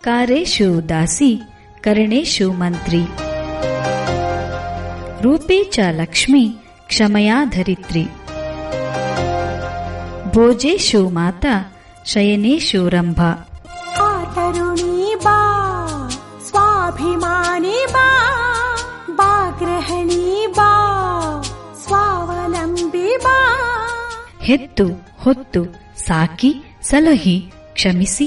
ಕಾರೇಶು ದಾಸಿ ಕರಣೇಶು ಮಂತ್ರಿ ರೂಪೇ ಚ ಲಕ್ಷ್ಮಿ ಕ್ಷಮಯಾ ಧರಿತ್ರಿ ಭೋಜೇಶು ಮಾತಾ ಶಯನೇಶು ರಂಭಾ तरुणी बा स्वाभिमानी बा बा गृहिणी बा स्वावलम्बी बा ಹೆತ್ತು ಹೊತ್ತು ಸಾಕಿ ಸಲಹಿ ಕ್ಷಮಿಸಿ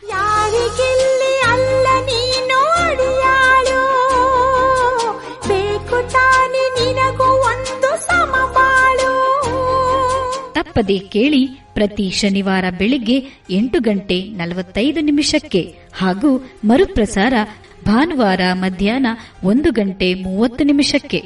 ತಪ್ಪದೆ ಕೇಳಿ ಪ್ರತಿ ಶನಿವಾರ ಬೆಳಿಗ್ಗೆ ಎಂಟು ಗಂಟೆ ನಲವತ್ತೈದು ನಿಮಿಷಕ್ಕೆ ಹಾಗೂ ಮರುಪ್ರಸಾರ ಭಾನುವಾರ ಮಧ್ಯಾಹ್ನ ಒಂದು ಗಂಟೆ ಮೂವತ್ತು ನಿಮಿಷಕ್ಕೆ.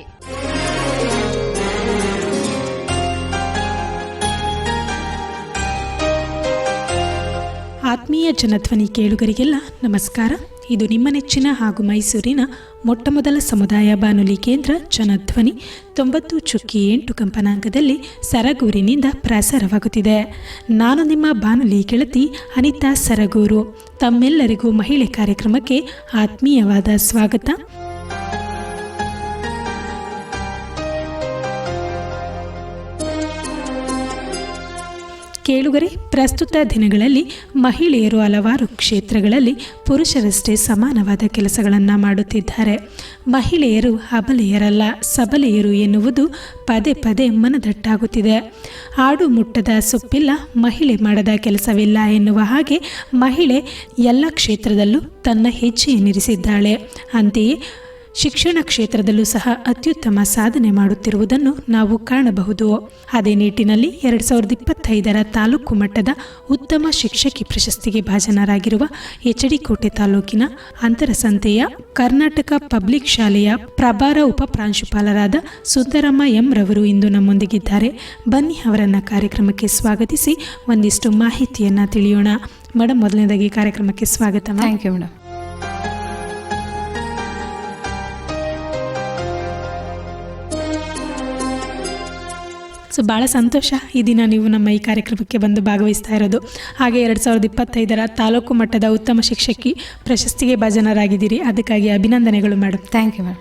ಆತ್ಮೀಯ ಜನಧ್ವನಿ ಕೇಳುಗರಿಗೆಲ್ಲ ನಮಸ್ಕಾರ. ಇದು ನಿಮ್ಮ ನೆಚ್ಚಿನ ಹಾಗೂ ಮೈಸೂರಿನ ಮೊಟ್ಟಮೊದಲ ಸಮುದಾಯ ಬಾನುಲಿ ಕೇಂದ್ರ ಜನಧ್ವನಿ ತೊಂಬತ್ತು ಚುಕ್ಕಿ ಎಂಟು ಕಂಪನಾಂಗದಲ್ಲಿ ಸರಗೂರಿನಿಂದ ಪ್ರಸಾರವಾಗುತ್ತಿದೆ. ನಾನು ನಿಮ್ಮ ಬಾನುಲಿ ಗೆಳತಿ ಅನಿತಾ ಸರಗೂರು. ತಮ್ಮೆಲ್ಲರಿಗೂ ಮಹಿಳೆ ಕಾರ್ಯಕ್ರಮಕ್ಕೆ ಆತ್ಮೀಯವಾದ ಸ್ವಾಗತ. ಕೇಳುಗರೆ, ಪ್ರಸ್ತುತ ದಿನಗಳಲ್ಲಿ ಮಹಿಳೆಯರು ಹಲವಾರು ಕ್ಷೇತ್ರಗಳಲ್ಲಿ ಪುರುಷರಷ್ಟೇ ಸಮಾನವಾದ ಕೆಲಸಗಳನ್ನು ಮಾಡುತ್ತಿದ್ದಾರೆ. ಮಹಿಳೆಯರು ಅಬಲೆಯರಲ್ಲ ಸಬಲೆಯರು ಎನ್ನುವುದು ಪದೇ ಪದೇ ಮನದಟ್ಟಾಗುತ್ತಿದೆ. ಆಡು ಮುಟ್ಟದ ಸೊಪ್ಪಿಲ್ಲ, ಮಹಿಳೆ ಮಾಡದ ಕೆಲಸವಿಲ್ಲ ಎನ್ನುವ ಹಾಗೆ ಮಹಿಳೆ ಎಲ್ಲ ಕ್ಷೇತ್ರದಲ್ಲೂ ತನ್ನ ಹೆಜ್ಜೆಯನ್ನಿರಿಸಿದ್ದಾಳೆ. ಅಂತೆಯೇ ಶಿಕ್ಷಣ ಕ್ಷೇತ್ರದಲ್ಲೂ ಸಹ ಅತ್ಯುತ್ತಮ ಸಾಧನೆ ಮಾಡುತ್ತಿರುವುದನ್ನು ನಾವು ಕಾಣಬಹುದು. ಅದೇ ನಿಟ್ಟಿನಲ್ಲಿ ಎರಡು ಸಾವಿರದ ಇಪ್ಪತ್ತೈದರ ತಾಲೂಕು ಮಟ್ಟದ ಉತ್ತಮ ಶಿಕ್ಷಕಿ ಪ್ರಶಸ್ತಿಗೆ ಭಾಜನರಾಗಿರುವ ಎಚ್ ತಾಲೂಕಿನ ಅಂತರಸಂತೆಯ ಕರ್ನಾಟಕ ಪಬ್ಲಿಕ್ ಶಾಲೆಯ ಪ್ರಭಾರ ಉಪ ಪ್ರಾಂಶುಪಾಲರಾದ ಸುಂದರಮ್ಮ ಎಂ ರವರು ಇಂದು ನಮ್ಮೊಂದಿಗಿದ್ದಾರೆ. ಬನ್ನಿ ಅವರನ್ನ ಕಾರ್ಯಕ್ರಮಕ್ಕೆ ಸ್ವಾಗತಿಸಿ, ಒಂದಿಷ್ಟು ಮಾಹಿತಿಯನ್ನು ತಿಳಿಯೋಣ. ಮೇಡಮ್ ಮೊದಲನೇದಾಗಿ ಕಾರ್ಯಕ್ರಮಕ್ಕೆ ಸ್ವಾಗತ. ಥ್ಯಾಂಕ್ ಯು ಮೇಡಮ್ ಸೊ ಭಾಳ ಸಂತೋಷ ಈ ದಿನ ನೀವು ನಮ್ಮ ಈ ಕಾರ್ಯಕ್ರಮಕ್ಕೆ ಬಂದು ಭಾಗವಹಿಸ್ತಾ ಇರೋದು. ಹಾಗೆ ಎರಡು ಸಾವಿರದ ಇಪ್ಪತ್ತೈದರ ತಾಲೂಕು ಮಟ್ಟದ ಉತ್ತಮ ಶಿಕ್ಷಕಿ ಪ್ರಶಸ್ತಿಗೆ ಭಾಜನರಾಗಿದ್ದೀರಿ. ಅದಕ್ಕಾಗಿ ಅಭಿನಂದನೆಗಳು madam thank you ma'am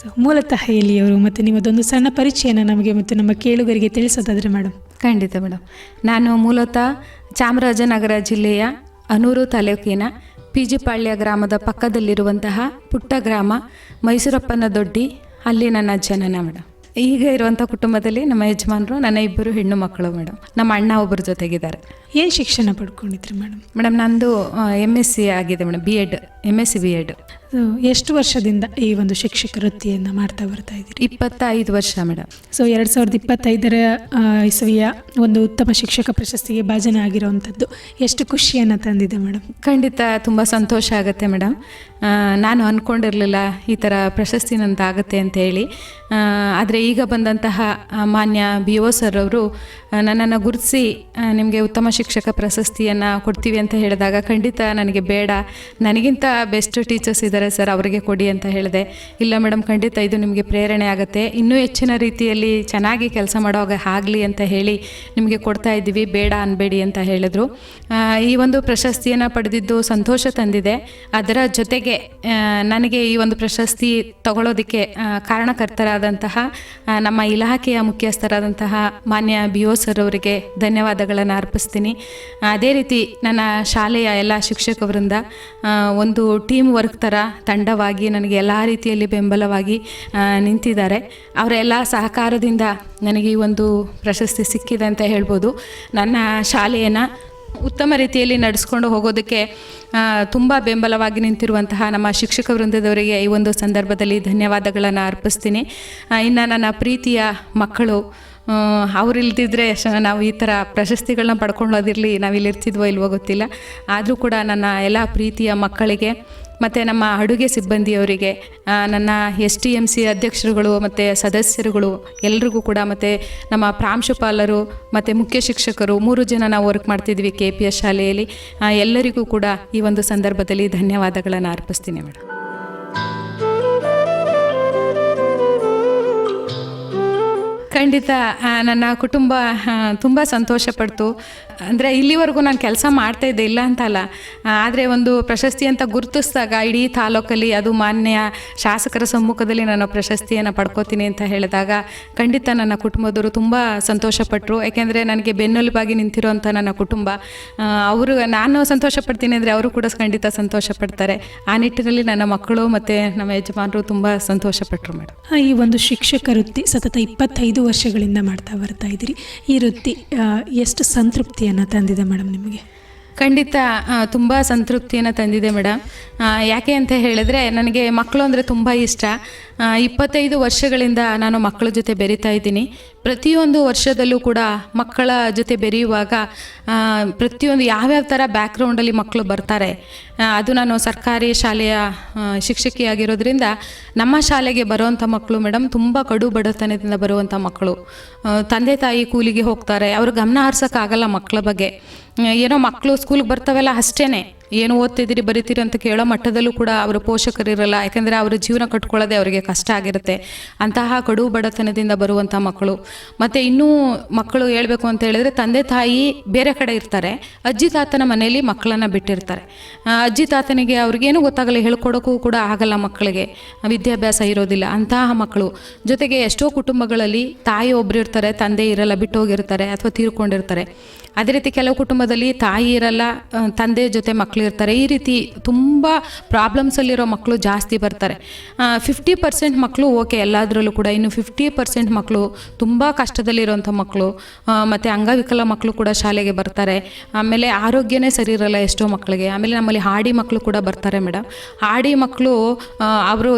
so ಮೂಲತಃ ಎಲ್ಲಿಯವರು ಮತ್ತು ನಿಮ್ಮದೊಂದು ಸಣ್ಣ ಪರಿಚಯನ ನಮಗೆ ಮತ್ತು ನಮ್ಮ ಕೇಳುಗರಿಗೆ ತಿಳಿಸೋದಾದರೆ ಮೇಡಮ್ ಖಂಡಿತ ಮೇಡಮ್ ನಾನು ಮೂಲತಃ ಚಾಮರಾಜನಗರ ಜಿಲ್ಲೆಯ ಅನೂರು ತಾಲೂಕಿನ ಪಿಜಿಪಾಳ್ಯ ಗ್ರಾಮದ ಪಕ್ಕದಲ್ಲಿರುವಂತಹ ಪುಟ್ಟ ಗ್ರಾಮ ಮೈಸೂರಪ್ಪನ ದೊಡ್ಡಿ ಅಲ್ಲಿ ನನ್ನ ಜನನ ಮೇಡಮ್ ಈಗ ಇರುವಂಥ ಕುಟುಂಬದಲ್ಲಿ ನಮ್ಮ ಯಜಮಾನರು ನನ್ನ ಇಬ್ಬರು ಹೆಣ್ಣು ಮಕ್ಕಳು ಮೇಡಮ್ ನಮ್ಮ ಅಣ್ಣ ಒಬ್ಬರ ಜೊತೆಗಿದ್ದಾರೆ. ಏನು ಶಿಕ್ಷಣ ಪಡ್ಕೊಂಡಿದ್ರಿ ಮೇಡಮ್ ಮೇಡಮ್ ನಂದು ಎಂ ಎಸ್ ಸಿ ಆಗಿದೆ madam B Ed M S C B Ed ಎಷ್ಟು ವರ್ಷದಿಂದ ಈ ಒಂದು ಶಿಕ್ಷಕ ವೃತ್ತಿಯನ್ನು ಮಾಡ್ತಾ ಬರ್ತಾ ಇದ್ದೀರಿ? ಇಪ್ಪತ್ತೈದು ವರ್ಷ ಮೇಡಮ್ ಸೊ ಎರಡು ಸಾವಿರದ ಇಪ್ಪತ್ತೈದರ ಇಸವಿಯ ಒಂದು ಉತ್ತಮ ಶಿಕ್ಷಕ ಪ್ರಶಸ್ತಿಗೆ ಭಾಜನ ಆಗಿರುವಂಥದ್ದು ಎಷ್ಟು ಖುಷಿಯನ್ನು ತಂದಿದೆ ಮೇಡಮ್ ಖಂಡಿತ ತುಂಬ ಸಂತೋಷ ಆಗುತ್ತೆ ಮೇಡಮ್ ನಾನು ಅಂದ್ಕೊಂಡಿರಲಿಲ್ಲ ಈ ಥರ ಪ್ರಶಸ್ತಿ ಆಗುತ್ತೆ ಅಂತ ಹೇಳಿ. ಆದರೆ ಈಗ ಬಂದಂತಹ ಮಾನ್ಯ ಬಿ ಒ ಸರ್ ಅವರು ನನ್ನನ್ನು ಗುರುತಿಸಿ ನಿಮಗೆ ಉತ್ತಮ ಶಿಕ್ಷಕ ಪ್ರಶಸ್ತಿಯನ್ನು ಕೊಡ್ತೀವಿ ಅಂತ ಹೇಳಿದಾಗ ಖಂಡಿತ ನನಗೆ ಬೇಡ. ನನಗಿಂತ ಬೆಸ್ಟ್ ಟೀಚರ್ಸ್ ಇದ್ದಾರೆ. ಸರ್ ಅವರಿಗೆ ಕೊಡಿ ಅಂತ ಹೇಳಿದೆ. ಇಲ್ಲ ಮೇಡಮ್ ಖಂಡಿತ ಇದು ನಿಮಗೆ ಪ್ರೇರಣೆ ಆಗುತ್ತೆ. ಇನ್ನೂ ಹೆಚ್ಚಿನ ರೀತಿಯಲ್ಲಿ ಚೆನ್ನಾಗಿ ಕೆಲಸ ಮಾಡೋವಾಗ ಆಗಲಿ ಅಂತ ಹೇಳಿ ನಿಮಗೆ ಕೊಡ್ತಾ ಇದ್ದೀವಿ. ಬೇಡ ಅನ್ಬೇಡಿ ಅಂತ ಹೇಳಿದರು. ಈ ಒಂದು ಪ್ರಶಸ್ತಿಯನ್ನು ಪಡೆದಿದ್ದು ಸಂತೋಷ ತಂದಿದೆ. ಅದರ ಜೊತೆಗೆ ನನಗೆ ಈ ಒಂದು ಪ್ರಶಸ್ತಿ ತಗೊಳ್ಳೋದಕ್ಕೆ ಕಾರಣಕರ್ತರಾದಂತಹ ನಮ್ಮ ಇಲಾಖೆಯ ಮುಖ್ಯಸ್ಥರಾದಂತಹ ಮಾನ್ಯ ಬಿ ಒ ಸರ್ ಅವರಿಗೆ ಧನ್ಯವಾದಗಳನ್ನು ಅರ್ಪಿಸ್ತೀನಿ. ಅದೇ ರೀತಿ ನನ್ನ ಶಾಲೆಯ ಎಲ್ಲ ಶಿಕ್ಷಕವರಿಂದ ಆ, ಒಂದು ಟೀಮ್ ವರ್ಕ್ ಥರ ತಂಡವಾಗಿ ನನಗೆ ಎಲ್ಲ ರೀತಿಯಲ್ಲಿ ಬೆಂಬಲವಾಗಿ ನಿಂತಿದ್ದಾರೆ. ಅವರೆಲ್ಲ ಸಹಕಾರದಿಂದ ನನಗೆ ಈ ಒಂದು ಪ್ರಶಸ್ತಿ ಸಿಕ್ಕಿದೆ ಅಂತ ಹೇಳ್ಬೋದು. ನನ್ನ ಶಾಲೆಯನ್ನು ಉತ್ತಮ ರೀತಿಯಲ್ಲಿ ನಡೆಸ್ಕೊಂಡು ಹೋಗೋದಕ್ಕೆ ತುಂಬ ಬೆಂಬಲವಾಗಿ ನಿಂತಿರುವಂತಹ ನಮ್ಮ ಶಿಕ್ಷಕ ವೃಂದದವರಿಗೆ ಈ ಒಂದು ಸಂದರ್ಭದಲ್ಲಿ ಧನ್ಯವಾದಗಳನ್ನು ಅರ್ಪಿಸ್ತೀನಿ. ಇನ್ನು ನನ್ನ ಪ್ರೀತಿಯ ಮಕ್ಕಳು ಅವ್ರು ಇಲ್ದಿದ್ರೆ ನಾವು ಈ ಥರ ಪ್ರಶಸ್ತಿಗಳನ್ನ ಪಡ್ಕೊಳ್ಳೋದಿರಲಿ ನಾವು ಇಲ್ಲಿ ಇರ್ತಿದ್ವೋ ಇಲ್ವೋ ಗೊತ್ತಿಲ್ಲ. ಆದರೂ ಕೂಡ ನನ್ನ ಎಲ್ಲ ಪ್ರೀತಿಯ ಮಕ್ಕಳಿಗೆ ಮತ್ತು ನಮ್ಮ ಅಡುಗೆ ಸಿಬ್ಬಂದಿಯವರಿಗೆ ನನ್ನ ಎಸ್ ಟಿ ಎಂ ಸಿ ಅಧ್ಯಕ್ಷರುಗಳು ಮತ್ತು ಸದಸ್ಯರುಗಳು ಎಲ್ರಿಗೂ ಕೂಡ ಮತ್ತು ನಮ್ಮ ಪ್ರಾಂಶುಪಾಲರು ಮತ್ತು ಮುಖ್ಯ ಶಿಕ್ಷಕರು ಮೂರು ಜನ ನಾವು ವರ್ಕ್ ಮಾಡ್ತಿದ್ವಿ ಕೆ ಪಿ ಎಸ್ ಶಾಲೆಯಲ್ಲಿ. ಎಲ್ಲರಿಗೂ ಕೂಡ ಈ ಒಂದು ಸಂದರ್ಭದಲ್ಲಿ ಧನ್ಯವಾದಗಳನ್ನು ಅರ್ಪಿಸ್ತೀನಿ ಮೇಡಮ್ ಖಂಡಿತ ನನ್ನ ಕುಟುಂಬ ತುಂಬ ಸಂತೋಷಪಡ್ತು. ಅಂದರೆ ಇಲ್ಲಿವರೆಗೂ ನಾನು ಕೆಲಸ ಮಾಡ್ತಾ ಇದ್ದೆ, ಇಲ್ಲ ಅಂತಲ್ಲ ಆದರೆ ಒಂದು ಪ್ರಶಸ್ತಿ ಅಂತ ಗುರುತಿಸಿದಾಗ ಇಡೀ ತಾಲೂಕಲ್ಲಿ ಅದು ಮಾನ್ಯ ಶಾಸಕರ ಸಮ್ಮುಖದಲ್ಲಿ ನಾನು ಪ್ರಶಸ್ತಿಯನ್ನು ಪಡ್ಕೋತೀನಿ ಅಂತ ಹೇಳಿದಾಗ ಖಂಡಿತ ನನ್ನ ಕುಟುಂಬದವರು ತುಂಬ ಸಂತೋಷಪಟ್ಟರು ಯಾಕೆಂದರೆ ನನಗೆ ಬೆನ್ನೆಲುಬಾಗಿ ನಿಂತಿರುವಂಥ ನನ್ನ ಕುಟುಂಬ ಅವರು, ನಾನು ಸಂತೋಷ ಪಡ್ತೀನಿ ಅಂದರೆ ಅವರು ಕೂಡ ಖಂಡಿತ ಸಂತೋಷ ಪಡ್ತಾರೆ ಆ ನಿಟ್ಟಿನಲ್ಲಿ ನನ್ನ ಮಕ್ಕಳು ಮತ್ತು ನಮ್ಮ ಯಜಮಾನರು ತುಂಬ ಸಂತೋಷಪಟ್ಟರು ಮೇಡಮ್ ಈ ಒಂದು ಶಿಕ್ಷಕ ವೃತ್ತಿ ಸತತ ಇಪ್ಪತ್ತೈದು ವರ್ಷಗಳಿಂದ ಮಾಡ್ತಾ ಬರ್ತಾ ಇದ್ದೀರಿ. ಈ ವೃತ್ತಿ ಎಷ್ಟು ಸಂತೃಪ್ತಿಯನ್ನು ತಂದಿದೆ ಮೇಡಮ್ ನಿಮಗೆ? ಖಂಡಿತ ತುಂಬ ಸಂತೃಪ್ತಿಯನ್ನು ತಂದಿದೆ ಮೇಡಮ್ ಯಾಕೆ ಅಂತ ಹೇಳಿದ್ರೆ ನನಗೆ ಮಕ್ಕಳು ಅಂದರೆ ತುಂಬ ಇಷ್ಟ. ಇಪ್ಪತ್ತೈದು ವರ್ಷಗಳಿಂದ ನಾನು ಮಕ್ಕಳ ಜೊತೆ ಬೆರೀತಾ ಇದ್ದೀನಿ. ಪ್ರತಿಯೊಂದು ವರ್ಷದಲ್ಲೂ ಕೂಡ ಮಕ್ಕಳ ಜೊತೆ ಬೆರೆಯುವಾಗ ಪ್ರತಿಯೊಂದು ಯಾವ್ಯಾವ ಥರ ಬ್ಯಾಕ್ಗ್ರೌಂಡಲ್ಲಿ ಮಕ್ಕಳು ಬರ್ತಾರೆ ಅದು ನಾನು ಸರ್ಕಾರಿ ಶಾಲೆಯ ಶಿಕ್ಷಕಿಯಾಗಿರೋದ್ರಿಂದ ನಮ್ಮ ಶಾಲೆಗೆ ಬರುವಂಥ ಮಕ್ಕಳು ಮೇಡಮ್ ತುಂಬ ಕಡು ಬಡತನದಿಂದ ಬರುವಂಥ ಮಕ್ಕಳು. ತಂದೆ ತಾಯಿ ಕೂಲಿಗೆ ಹೋಗ್ತಾರೆ, ಅವ್ರ ಗಮನ ಹರ್ಸೋಕ್ಕಾಗಲ್ಲ ಮಕ್ಕಳ ಬಗ್ಗೆ. ಏನೋ ಮಕ್ಕಳು ಸ್ಕೂಲ್ಗೆ ಬರ್ತಾವೆಲ್ಲ ಅಷ್ಟೇನೆ. ಏನು ಓದ್ತಿದ್ದೀರಿ, ಬರೀತೀರಿ ಅಂತ ಕೇಳೋ ಮಟ್ಟದಲ್ಲೂ ಕೂಡ ಅವರ ಪೋಷಕರಿರಲ್ಲ. ಯಾಕೆಂದರೆ ಅವರ ಜೀವನ ಕಟ್ಕೊಳ್ಳೋದೇ ಅವರಿಗೆ ಕಷ್ಟ ಆಗಿರುತ್ತೆ. ಅಂತಹ ಕಡು ಬಡತನದಿಂದ ಬರುವಂಥ ಮಕ್ಕಳು. ಮತ್ತು ಇನ್ನೂ ಮಕ್ಕಳು ಹೇಳಬೇಕು ಅಂತ ಹೇಳಿದ್ರೆ ತಂದೆ ತಾಯಿ ಬೇರೆ ಕಡೆ ಇರ್ತಾರೆ. ಅಜ್ಜಿ ತಾತನ ಮನೆಯಲ್ಲಿ ಮಕ್ಕಳನ್ನು ಬಿಟ್ಟಿರ್ತಾರೆ. ಅಜ್ಜಿ ತಾತನಿಗೆ ಅವ್ರಿಗೇನು ಗೊತ್ತಾಗಲ್ಲ, ಹೇಳ್ಕೊಡೋಕ್ಕೂ ಕೂಡ ಆಗಲ್ಲ ಮಕ್ಕಳಿಗೆ. ವಿದ್ಯಾಭ್ಯಾಸ ಇರೋದಿಲ್ಲ. ಅಂತಹ ಮಕ್ಕಳು. ಜೊತೆಗೆ ಎಷ್ಟೋ ಕುಟುಂಬಗಳಲ್ಲಿ ತಾಯಿ ಒಬ್ಬರು ಇರ್ತಾರೆ, ತಂದೆ ಇರಲ್ಲ ಬಿಟ್ಟು ಹೋಗಿರ್ತಾರೆ ಅಥವಾ ತೀರ್ಕೊಂಡಿರ್ತಾರೆ. ಅದೇ ರೀತಿ ಕೆಲವು ಕುಟುಂಬದಲ್ಲಿ ತಾಯಿ ಇರಲ್ಲ ತಂದೆ ಜೊತೆ ಮಕ್ಕಳು ಇರ್ತಾರೆ. ಈ ರೀತಿ ತುಂಬ ಪ್ರಾಬ್ಲಮ್ಸಲ್ಲಿರೋ ಮಕ್ಕಳು ಜಾಸ್ತಿ ಬರ್ತಾರೆ. ಫಿಫ್ಟಿ ಪರ್ಸೆಂಟ್ ಮಕ್ಕಳು ಓಕೆ ಎಲ್ಲದರಲ್ಲೂ ಕೂಡ. ಇನ್ನು ಫಿಫ್ಟಿ ಪರ್ಸೆಂಟ್ ಮಕ್ಕಳು ತುಂಬ ಕಷ್ಟದಲ್ಲಿರೋಂಥ ಮಕ್ಕಳು ಮತ್ತು ಅಂಗವಿಕಲ ಮಕ್ಕಳು ಕೂಡ ಶಾಲೆಗೆ ಬರ್ತಾರೆ. ಆಮೇಲೆ ಆರೋಗ್ಯನೇ ಸರಿ ಇರಲ್ಲ ಎಷ್ಟೋ ಮಕ್ಕಳಿಗೆ ಆಮೇಲೆ ನಮ್ಮಲ್ಲಿ ಹಾಡಿ ಮಕ್ಕಳು ಕೂಡ ಬರ್ತಾರೆ ಮೇಡಮ್ ಹಾಡಿ ಮಕ್ಕಳು ಅವರು,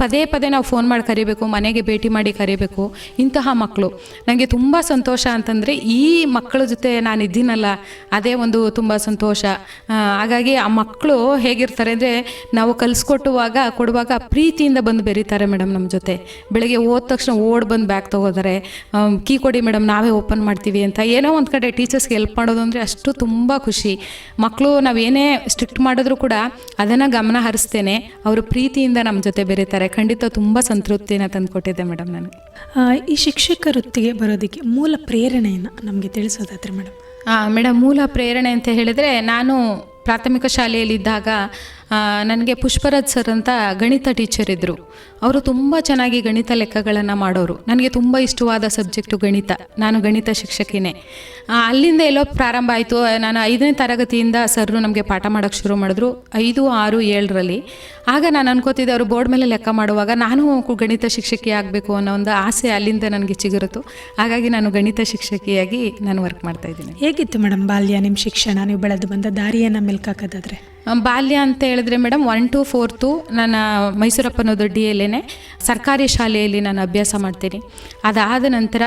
ಪದೇ ಪದೇ ನಾವು ಫೋನ್ ಮಾಡಿ ಕರಿಬೇಕು, ಮನೆಗೆ ಭೇಟಿ ಮಾಡಿ ಕರಿಬೇಕು ಇಂತಹ ಮಕ್ಕಳು ನನಗೆ ತುಂಬ ಸಂತೋಷ ಅಂತಂದರೆ ಈ ಮಕ್ಕಳ ಜೊತೆ ನಾನು ಇದ್ದೀನಲ್ಲ ಅದೇ ಒಂದು ತುಂಬ ಸಂತೋಷ. ಹಾಗಾಗಿ ಆ ಮಕ್ಕಳು ಹೇಗಿರ್ತಾರೆ ಅಂದರೆ ನಾವು ಕಲಿಸ್ಕೊಟ್ಟುವಾಗ, ಕೊಡುವಾಗ ಪ್ರೀತಿಯಿಂದ ಬಂದು ಬೆರೀತಾರೆ ಮೇಡಮ್ ನಮ್ಮ ಜೊತೆ. ಬೆಳಗ್ಗೆ ಹೋದ ತಕ್ಷಣ ಓಡ್ ಬಂದು ಬ್ಯಾಗ್ ತೊಗೋತಾರೆ. ಕೀ ಕೊಡಿ ಮೇಡಮ್, ನಾವೇ ಓಪನ್ ಮಾಡ್ತೀವಿ ಅಂತ. ಏನೋ ಒಂದು ಕಡೆ ಟೀಚರ್ಸ್ಗೆ ಹೆಲ್ಪ್ ಮಾಡೋದು ಅಂದರೆ ಅಷ್ಟು ತುಂಬ ಖುಷಿ. ಮಕ್ಕಳು ನಾವೇನೇ ಸ್ಟ್ರಿಕ್ಟ್ ಮಾಡಿದ್ರು ಕೂಡ ಅದನ್ನು ಗಮನ ಹರಿಸ್ತೇನೆ. ಅವರು ಪ್ರೀತಿಯಿಂದ ನಮ್ಮ ಜೊತೆ ಬೆರೀತಾರೆ. ಖಂಡಿತ ತುಂಬ ಸಂತೃಪ್ತಿನ ತಂದುಕೊಟ್ಟಿದ್ದೆ ಮೇಡಮ್ ನನಗೆ. ಈ ಶಿಕ್ಷಕ ವೃತ್ತಿಗೆ ಬರೋದಕ್ಕೆ ಮೂಲ ಪ್ರೇರಣೆಯನ್ನು ನಮಗೆ ತಿಳಿಸೋದಾದ್ರೆ ಮೇಡಮ್. ಮೇಡಮ್ ಮೂಲ ಪ್ರೇರಣೆ ಅಂತ ಹೇಳಿದರೆ ನಾನು ಪ್ರಾಥಮಿಕ ಶಾಲೆಯಲ್ಲಿದ್ದಾಗ ನನಗೆ ಪುಷ್ಪರಾಜ್ ಸರ್ ಅಂತ ಗಣಿತ ಟೀಚರ್ ಇದ್ದರು ಅವರು ತುಂಬ ಚೆನ್ನಾಗಿ ಗಣಿತ ಲೆಕ್ಕಗಳನ್ನು ಮಾಡೋರು. ನನಗೆ ತುಂಬ ಇಷ್ಟವಾದ ಸಬ್ಜೆಕ್ಟು ಗಣಿತ. ನಾನು ಗಣಿತ ಶಿಕ್ಷಕಿನೇ. ಅಲ್ಲಿಂದ ಎಲ್ಲೋ ಪ್ರಾರಂಭ ಆಯಿತು. ನಾನು ಐದನೇ ತರಗತಿಯಿಂದ ಸರ್ರು ನಮಗೆ ಪಾಠ ಮಾಡೋಕ್ಕೆ ಶುರು ಮಾಡಿದ್ರು. ಐದು ಆರು ಏಳರಲ್ಲಿ. ಆಗ ನಾನು ಅನ್ಕೋತಿದ್ದೆ ಅವರು ಬೋರ್ಡ್ ಮೇಲೆ ಲೆಕ್ಕ ಮಾಡುವಾಗ ನಾನು ಗಣಿತ ಶಿಕ್ಷಕಿ ಆಗಬೇಕು ಅನ್ನೋ ಒಂದು ಆಸೆ ಅಲ್ಲಿಂದ ನನಗೆ ಚಿಗುರಿತು ಹಾಗಾಗಿ ನಾನು ಗಣಿತ ಶಿಕ್ಷಕಿಯಾಗಿ ನಾನು ವರ್ಕ್ ಮಾಡ್ತಾ ಇದ್ದೀನಿ. ಹೇಗಿತ್ತು ಮೇಡಮ್ ಬಾಲ್ಯ ನಿಮ್ಮ ಶಿಕ್ಷಣ? ನೀವು ಬೆಳೆದು ಬಂದ ದಾರಿಯನ್ನು ಮೆಲ್ಕಾಕೋದಾದ್ರೆ? ಬಾಲ್ಯ ಅಂತ ಹೇಳಿದ್ರೆ ಮೇಡಮ್ ಒನ್ ಟು ಫೋರ್ತು ನನ್ನ ಮೈಸೂರಪ್ಪನ ಎಲ್ಲೇನೆ ಸರ್ಕಾರಿ ಶಾಲೆಯಲ್ಲಿ ನಾನು ಅಭ್ಯಾಸ ಮಾಡ್ತೀನಿ. ಅದಾದ ನಂತರ